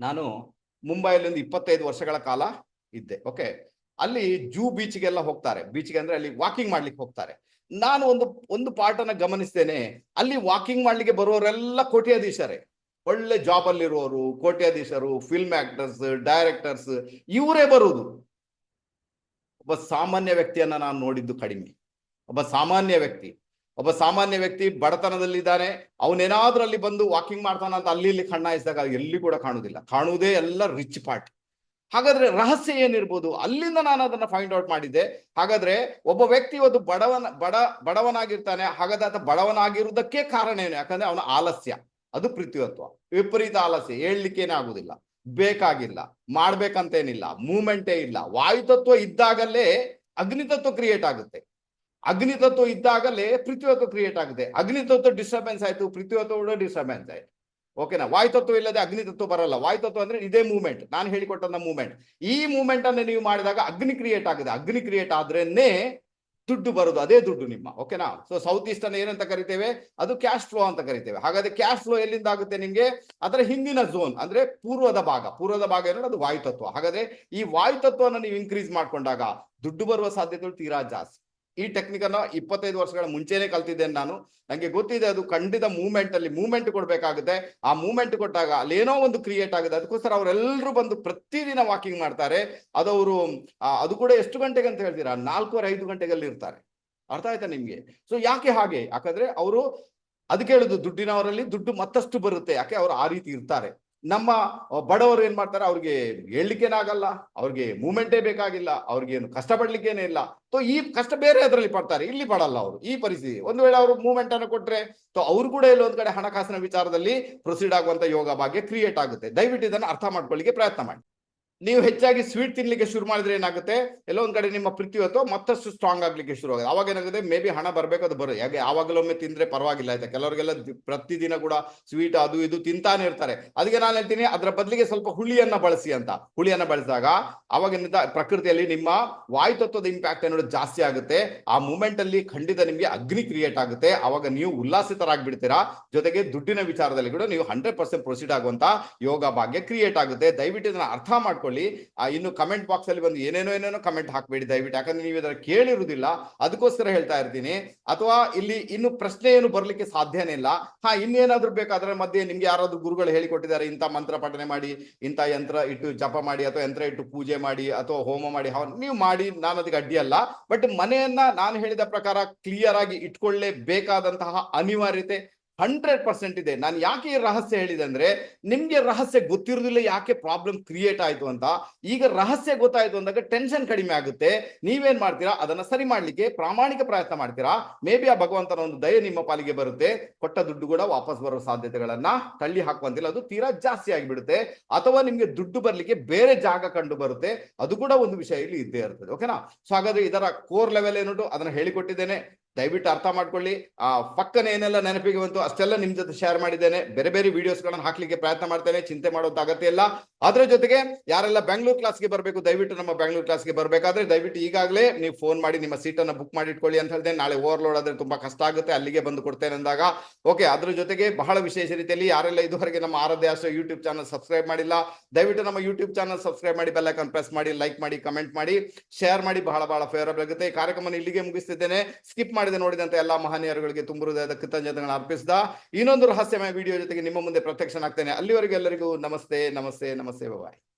Speaker 1: ನಾನು ಮುಂಬೈಲಿ ಒಂದು ಇಪ್ಪತ್ತೈದು ವರ್ಷಗಳ ಕಾಲ ಇದ್ದೆ ಓಕೆ ಅಲ್ಲಿ ಜೂ ಬೀಚ್ಗೆಲ್ಲ ಹೋಗ್ತಾರೆ. ಬೀಚ್ಗೆ ಅಂದ್ರೆ ಅಲ್ಲಿ ವಾಕಿಂಗ್ ಮಾಡ್ಲಿಕ್ಕೆ ಹೋಗ್ತಾರೆ. ನಾನು ಒಂದು ಒಂದು ಪಾರ್ಟ್ ಅನ್ನ ಗಮನಿಸ್ತೇನೆ. ಅಲ್ಲಿ ವಾಕಿಂಗ್ ಮಾಡ್ಲಿಕ್ಕೆ ಬರುವವರೆಲ್ಲ ಕೋಟ್ಯಾಧೀಶರೇ. ಒಳ್ಳೆ ಜಾಬ್ ಅಲ್ಲಿರುವವರು ಕೋಟ್ಯಾಧೀಶರು ಫಿಲ್ಮ್ ಆಕ್ಟರ್ಸ್ ಡೈರೆಕ್ಟರ್ಸ್ ಇವರೇ ಬರುವುದು ಒಬ್ಬ ಸಾಮಾನ್ಯ ವ್ಯಕ್ತಿಯನ್ನ ನಾನು ನೋಡಿದ್ದು ಕಡಿಮೆ. ಒಬ್ಬ ಸಾಮಾನ್ಯ ವ್ಯಕ್ತಿ. ಒಬ್ಬ ಸಾಮಾನ್ಯ ವ್ಯಕ್ತಿ ಬಡತನದಲ್ಲಿದ್ದಾನೆ ಅವನೇನಾದ್ರೂ ಅಲ್ಲಿ ಬಂದು ವಾಕಿಂಗ್ ಮಾಡ್ತಾನ ಅಂತ ಅಲ್ಲಿ ಇಲ್ಲಿ ಕಣ್ಣಾಯಿಸಿದಾಗ ಎಲ್ಲಿ ಕೂಡ ಕಾಣುವುದಿಲ್ಲ. ಕಾಣುವುದೇ ಎಲ್ಲ ರಿಚ್ ಪಾರ್ಟ್ ಹಾಗಾದ್ರೆ ರಹಸ್ಯ ಏನಿರ್ಬೋದು? ಅಲ್ಲಿಂದ ನಾನು ಅದನ್ನ ಫೈಂಡ್ ಔಟ್ ಮಾಡಿದ್ದೆ. ಹಾಗಾದ್ರೆ ಒಬ್ಬ ವ್ಯಕ್ತಿ ಒಂದು ಬಡವನ, ಬಡ, ಬಡವನಾಗಿರ್ತಾನೆ. ಹಾಗಾದ್ರೆ ಆತ ಬಡವನಾಗಿರುವುದಕ್ಕೆ ಕಾರಣ ಏನು? ಯಾಕಂದ್ರೆ ಅವನ ಆಲಸ್ಯ. ಅದು ಪ್ರತಿಯತ್ವ. ವಿಪರೀತ ಆಲಸ್ಯ. ಹೇಳಲಿಕ್ಕೇನೆ ಆಗುದಿಲ್ಲ ಬೇಕಾಗಿಲ್ಲ. ಮಾಡ್ಬೇಕಂತೇನಿಲ್ಲ. ಮೂಮೆಂಟೇ ಇಲ್ಲ. ವಾಯುತತ್ವ ಇದ್ದಾಗಲೇ ಅಗ್ನಿತತ್ವ ಕ್ರಿಯೇಟ್ ಆಗುತ್ತೆ. ಅಗ್ನಿತತ್ವ ಇದ್ದಾಗಲೇ ಪೃಥ್ವಿತ್ವ ಕ್ರಿಯೇಟ್ ಆಗುತ್ತೆ ಅಗ್ನಿತತ್ವ ಡಿಸ್ಟರ್ಬೆನ್ಸ್ ಆಯ್ತು ಪೃಥ್ವಿತ್ವ ಕೂಡ ಡಿಸ್ಟರ್ಬೆನ್ಸ್ ಆಯ್ತು. ಓಕೆನಾ ವಾಯುತತ್ವ ಇಲ್ಲದೆ ಅಗ್ನಿ ತತ್ವ ಬರಲ್ಲ. ವಾಯುತತ್ವ ಅಂದ್ರೆ ಇದೇ ಮೂವ್ಮೆಂಟ್ ನಾನು ಹೇಳಿಕೊಟ್ಟಂತ ಮೂವ್ಮೆಂಟ್ ಈ ಮೂವ್ಮೆಂಟ್ ಅನ್ನು ನೀವು ಮಾಡಿದಾಗ ಅಗ್ನಿ ಕ್ರಿಯೇಟ್ ಆಗಿದೆ. ಅಗ್ನಿ ಕ್ರಿಯೇಟ್ ಆದ್ರೇನೆ ದುಡ್ಡು ಬರೋದು, ಅದೇ ದುಡ್ಡು ನಿಮ್ಮ. ಓಕೆನಾ ಸೊ ಸೌತ್ ಈಸ್ಟ್ ಅನ್ನ ಏನಂತ ಕರಿತೇವೆ? ಅದು ಕ್ಯಾಶ್ ಫ್ಲೋ ಅಂತ ಕರಿತೇವೆ. ಹಾಗಾದ್ರೆ ಕ್ಯಾಶ್ ಫ್ಲೋ ಎಲ್ಲಿಂದ ಆಗುತ್ತೆ ನಿಮಗೆ? ಅದರ ಹಿಂದಿನ ಝೋನ್ ಅಂದ್ರೆ ಪೂರ್ವದ ಭಾಗ. ಪೂರ್ವದ ಭಾಗ ಏನೋ ಅದು ವಾಯುತತ್ವ. ಹಾಗಾದ್ರೆ ಈ ವಾಯುತತ್ವವನ್ನು ನೀವು ಇನ್ಕ್ರೀಸ್ ಮಾಡ್ಕೊಂಡಾಗ ದುಡ್ಡು ಬರುವ ಸಾಧ್ಯತೆಗಳು ತೀರಾ ಜಾಸ್ತಿ. ಈ ಟೆಕ್ನಿಕ್ ಅನ್ನ ಇಪ್ಪತ್ತೈದು ವರ್ಷಗಳ ಮುಂಚೆನೆ ಕಲ್ತಿದ್ದೇನೆ ನಾನು. ನಂಗೆ ಗೊತ್ತಿದೆ ಅದು ಖಂಡಿತ ಮೂವ್ಮೆಂಟ್ ಅಲ್ಲಿ ಮೂವ್ಮೆಂಟ್ ಕೊಡ್ಬೇಕಾಗುತ್ತೆ. ಆ ಮೂವ್ಮೆಂಟ್ ಕೊಟ್ಟಾಗ ಅಲ್ಲೇನೋ ಒಂದು ಕ್ರಿಯೇಟ್ ಆಗುತ್ತೆ. ಅದಕ್ಕೋಸ್ಕರ ಅವರೆಲ್ಲರೂ ಬಂದು ಪ್ರತಿದಿನ ವಾಕಿಂಗ್ ಮಾಡ್ತಾರೆ. ಅದವರು ಅದು ಕೂಡ ಎಷ್ಟು ಗಂಟೆಗೆ ಅಂತ ಹೇಳ್ತೀರಾ? ನಾಲ್ಕೂವರೆ, ಐದು ಗಂಟೆಗಲ್ಲಿ ಇರ್ತಾರೆ. ಅರ್ಥ ಆಯ್ತಾ ನಿಮ್ಗೆ? ಸೊ ಯಾಕೆ ಹಾಗೆ? ಯಾಕಂದ್ರೆ ಅವರು ಅದಕ್ಕೆ ಹೇಳುದು ದುಡ್ಡಿನವರಲ್ಲಿ ದುಡ್ಡು ಮತ್ತಷ್ಟು ಬರುತ್ತೆ. ಯಾಕೆ? ಅವರು ಆ ರೀತಿ ಇರ್ತಾರೆ. ನಮ್ಮ ಬಡವರು ಏನ್ ಮಾಡ್ತಾರೆ? ಅವ್ರಿಗೆ ಹೇಳಲಿಕ್ಕೇನಾಗಲ್ಲ, ಅವ್ರಿಗೆ ಮೂಮೆಂಟೇ ಬೇಕಾಗಿಲ್ಲ, ಅವ್ರಿಗೆ ಏನು ಕಷ್ಟಪಡ್ಲಿಕ್ಕೇನೆ ಇಲ್ಲ. ಸೊ ಈ ಕಷ್ಟ ಬೇರೆ ಅದರಲ್ಲಿ ಪಡ್ತಾರೆ, ಇಲ್ಲಿ ಪಡಲ್ಲ ಅವರು. ಈ ಪರಿಸ್ಥಿತಿ. ಒಂದು ವೇಳೆ ಅವರು ಮೂವ್ಮೆಂಟ್ ಅನ್ನು ಕೊಟ್ರೆ ಸೊ ಅವ್ರು ಕೂಡ ಎಲ್ಲೊಂದ್ ಕಡೆ ಹಣಕಾಸಿನ ವಿಚಾರದಲ್ಲಿ ಪ್ರೊಸೀಡ್ ಆಗುವಂತ ಯೋಗ ಭಾಗ್ಯ ಕ್ರಿಯೇಟ್ ಆಗುತ್ತೆ. ದಯವಿಟ್ಟು ಇದನ್ನು ಅರ್ಥ ಮಾಡ್ಕೊಳ್ಳಿಕ್ಕೆ ಪ್ರಯತ್ನ ಮಾಡಿ. ನೀವು ಹೆಚ್ಚಾಗಿ ಸ್ವೀಟ್ ತಿನ್ಲಿಕ್ಕೆ ಶುರು ಮಾಡಿದ್ರೆ ಏನಾಗುತ್ತೆ? ಎಲ್ಲೋ ಒಂದ್ ಕಡೆ ನಿಮ್ಮ ಪೃಥ್ವಿತ್ವ ಮತ್ತಷ್ಟು ಸ್ಟ್ರಾಂಗ್ ಆಗ್ಲಿಕ್ಕೆ ಶುರು ಆಗುತ್ತೆ. ಅವಾಗ ಏನಾಗುತ್ತೆ? ಮೇ ಬಿ ಹಣ ಬರ್ಬೇಕು, ಅದು ಬರೋ ಯಾಕೆ? ಯಾವಾಗಲೊಮ್ಮೆ ತಿಂದ್ರೆ ಪರವಾಗಿಲ್ಲ ಆಯ್ತಾ? ಕೆಲವರಿಗೆಲ್ಲ ಪ್ರತಿದಿನ ಕೂಡ ಸ್ವೀಟ್ ಅದು ಇದು ತಿಂತಾನೆ ಇರ್ತಾರೆ. ಅದಕ್ಕೆ ನಾನು ಹೇಳ್ತೀನಿ, ಅದರ ಬದಲಿಗೆ ಸ್ವಲ್ಪ ಹುಳಿಯನ್ನ ಬಳಸಿ ಅಂತ. ಹುಳಿಯನ್ನ ಬಳಸಿದಾಗ ಅವಾಗಿನಿಂದ ಪ್ರಕೃತಿಯಲ್ಲಿ ನಿಮ್ಮ ವಾಯುತತ್ವದ ಇಂಪ್ಯಾಕ್ಟ್ ಅನ್ನೋದು ಜಾಸ್ತಿ ಆಗುತ್ತೆ. ಆ ಮೂಮೆಂಟ್ ಅಲ್ಲಿ ಖಂಡಿತ ನಿಮ್ಗೆ ಅಗ್ನಿ ಕ್ರಿಯೇಟ್ ಆಗುತ್ತೆ. ಅವಾಗ ನೀವು ಉಲ್ಲಾಸಿತರಾಗ್ಬಿಡ್ತೀರಾ? ಜೊತೆಗೆ ದುಡ್ಡಿನ ವಿಚಾರದಲ್ಲಿ ಕೂಡ ನೀವು ಹಂಡ್ರೆಡ್ ಪರ್ಸೆಂಟ್ ಪ್ರೊಸೀಡ್ ಆಗುವಂತ ಯೋಗ ಭಾಗ್ಯ ಕ್ರಿಯೇಟ್ ಆಗುತ್ತೆ. ದಯವಿಟ್ಟು ಇದನ್ನ ಅರ್ಥ ಮಾಡ್ಕೊಳ್ಳಿ. ಆ, ಇನ್ನು ಕಮೆಂಟ್ ಬಾಕ್ಸ್ ಅಲ್ಲಿ ಬಂದು ಏನೇನೋ ಏನೇನೋ ಕಮೆಂಟ್ ಹಾಕ್ಬೇಡಿ ದಯವಿಟ್ಟು. ಯಾಕಂದ್ರೆ ನೀವು ಇದರ ಕೇಳಿರುವುದಿಲ್ಲ. ಅದಕ್ಕೋಸ್ಕರ ಹೇಳ್ತಾ ಇರ್ತೀನಿ. ಅಥವಾ ಇಲ್ಲಿ ಇನ್ನು ಪ್ರಶ್ನೆ ಏನು ಬರ್ಲಿಕ್ಕೆ ಸಾಧ್ಯನೇ ಇಲ್ಲ. ಹಾ ಇನ್ನೇನಾದ್ರೂ ಬೇಕಾದ್ರೆ ಮಧ್ಯೆ ನಿಮ್ಗೆ ಯಾರಾದ್ರೂ ಗುರುಗಳು ಹೇಳಿಕೊಟ್ಟಿದ್ದಾರೆ ಇಂಥ ಮಂತ್ರ ಪಠನೆ ಮಾಡಿ ಇಂಥ ಯಂತ್ರ ಇಟ್ಟು ಜಪ ಮಾಡಿ ಅಥವಾ ಯಂತ್ರ ಇಟ್ಟು ಪೂಜೆ ಮಾಡಿ ಅಥವಾ ಹೋಮ ಮಾಡಿ ನೀವು ಮಾಡಿ ನಾನು ಅದಕ್ಕೆ ಅಡ್ಡಿ ಅಲ್ಲ. ಬಟ್ ಮನೆಯನ್ನ ನಾನು ಹೇಳಿದ ಪ್ರಕಾರ ಕ್ಲಿಯರ್ ಆಗಿ ಇಟ್ಕೊಳ್ಳೇಬೇಕಾದಂತಹ ಅನಿವಾರ್ಯತೆ ಹಂಡ್ರೆಡ್ ಪರ್ಸೆಂಟ್ ಇದೆ. ನಾನು ಯಾಕೆ ಈ ರಹಸ್ಯ ಹೇಳಿದೆ ಅಂದ್ರೆ, ನಿಮ್ಗೆ ರಹಸ್ಯ ಗೊತ್ತಿರೋದಿಲ್ಲ ಯಾಕೆ ಪ್ರಾಬ್ಲಮ್ ಕ್ರಿಯೇಟ್ ಆಯ್ತು ಅಂತ. ಈಗ ರಹಸ್ಯ ಗೊತ್ತಾಯ್ತು ಅಂದಾಗ ಟೆನ್ಷನ್ ಕಡಿಮೆ ಆಗುತ್ತೆ. ನೀವೇನ್ ಮಾಡ್ತೀರಾ? ಅದನ್ನ ಸರಿ ಮಾಡ್ಲಿಕ್ಕೆ ಪ್ರಾಮಾಣಿಕ ಪ್ರಯತ್ನ ಮಾಡ್ತೀರಾ? ಮೇ ಬಿ ಆ ಭಗವಂತನ ಒಂದು ದಯೆ ನಿಮ್ಮ ಪಾಲಿಗೆ ಬರುತ್ತೆ. ಕೊಟ್ಟ ದುಡ್ಡು ಕೂಡ ವಾಪಸ್ ಬರೋ ಸಾಧ್ಯತೆಗಳನ್ನ ತಳ್ಳಿ ಹಾಕುವಂತಿಲ್ಲ. ಅದು ತೀರಾ ಜಾಸ್ತಿ ಆಗಿಬಿಡುತ್ತೆ. ಅಥವಾ ನಿಮ್ಗೆ ದುಡ್ಡು ಬರ್ಲಿಕ್ಕೆ ಬೇರೆ ಜಾಗ ಕಂಡು ಬರುತ್ತೆ. ಅದು ಕೂಡ ಒಂದು ವಿಷಯ ಇಲ್ಲಿ ಇದ್ದೇ ಇರ್ತದೆ. ಓಕೆನಾ ಸೊ ಹಾಗಾದ್ರೆ ಇದರ ಕೋರ್ ಲೆವೆಲ್ ಏನುಂಟು ಅದನ್ನ ಹೇಳಿಕೊಟ್ಟಿದ್ದೇನೆ. ದಯವಿಟ್ಟು ಅರ್ಥ ಮಾಡ್ಕೊಳ್ಳಿ. ಆ ಪಕ್ಕನೆ ಏನೆಲ್ಲ ನೆನಪಿಗೆ ಬಂತು ಅಷ್ಟೆಲ್ಲ ನಿಮ್ ಜೊತೆ ಶೇರ್ ಮಾಡಿದ್ದೇನೆ. ಬೇರೆ ಬೇರೆ ವಿಡಿಯೋಸ್ ಗಳನ್ನ ಹಾಕ್ಲಿಕ್ಕೆ ಪ್ರಯತ್ನ ಮಾಡ್ತೇನೆ. ಚಿಂತೆ ಮಾಡೋದು ಅಗತ್ಯ ಇಲ್ಲ. ಅದ್ರ ಜೊತೆಗೆ ಯಾರೆಲ್ಲ ಬೆಂಗಳೂರು ಕ್ಲಾಸ್ಗೆ ಬರಬೇಕು, ದಯವಿಟ್ಟು ನಮ್ಮ ಬೆಂಗಳೂರು ಕ್ಲಾಸ್ಗೆ ಬರಬೇಕಾದ್ರೆ ದಯವಿಟ್ಟು ಈಗಾಗಲೇ ನೀವು ಫೋನ್ ಮಾಡಿ ನಿಮ್ಮ ಸೀಟನ್ನು ಬುಕ್ ಮಾಡಿ ಇಟ್ಕೊಳ್ಳಿ ಅಂತ ಹೇಳಿದೆ. ನಾಳೆ ಓವರ್ಲೋಡ್ ಆದ್ರೆ ತುಂಬಾ ಕಷ್ಟ ಆಗುತ್ತೆ. ಅಲ್ಲಿಗೆ ಬಂದು ಕೊಡ್ತೇನೆ ಅಂದಾಗ. ಓಕೆ ಅದ್ರ ಜೊತೆಗೆ ಬಹಳ ವಿಶೇಷ ರೀತಿಯಲ್ಲಿ ಯಾರೆಲ್ಲ ಇದುವರೆಗೆ ನಮ್ಮ ಆರಾಧ್ಯ ಆಶ್ರಯ ಯೂಟ್ಯೂಬ್ ಚಾನಲ್ ಸಬ್ಸ್ಕ್ರೈಬ್ ಮಾಡಿಲ್ಲ, ದಯವಿಟ್ಟು ನಮ್ಮ ಯೂಟ್ಯೂಬ್ ಚಾನಲ್ ಸಬ್ಸ್ಕ್ರೈಬ್ ಮಾಡಿ ಬೆಲ್ ಐಕಾನ್ ಪ್ರೆಸ್ ಮಾಡಿ ಲೈಕ್ ಮಾಡಿ ಕಮೆಂಟ್ ಮಾಡಿ ಶೇರ್ ಮಾಡಿ. ಬಹಳ ಬಹಳ ಫೇವರಬಲ್ ಆಗುತ್ತೆ. ಈ ಕಾರ್ಯಕ್ರಮ ಇಲ್ಲಿಗೆ ಮುಗಿಸ್ತಿದ್ದೇನೆ. ಸ್ಕಿಪ್ ಮಾಡಿದೆ ನೋಡಿದಂತ ಎಲ್ಲಾ ಮಹನೀಯರುಗಳಿಗೆ ತುಂಬ ಹೃದಯದ ಕೃತಜ್ಞತೆಗಳನ್ನು ಅರ್ಪಿಸಿದ. ಇನ್ನೊಂದು ರಹಸ್ಯಮಯ ವಿಡಿಯೋ ಜೊತೆಗೆ ನಿಮ್ಮ ಮುಂದೆ ಪ್ರತ್ಯಕ್ಷನಾಗ್ತೇನೆ. ಅಲ್ಲಿವರೆಗೂ ಎಲ್ಲರಿಗೂ ನಮಸ್ತೆ ನಮಸ್ತೆ ನಮಸ್ತೆ ಬಾಯ್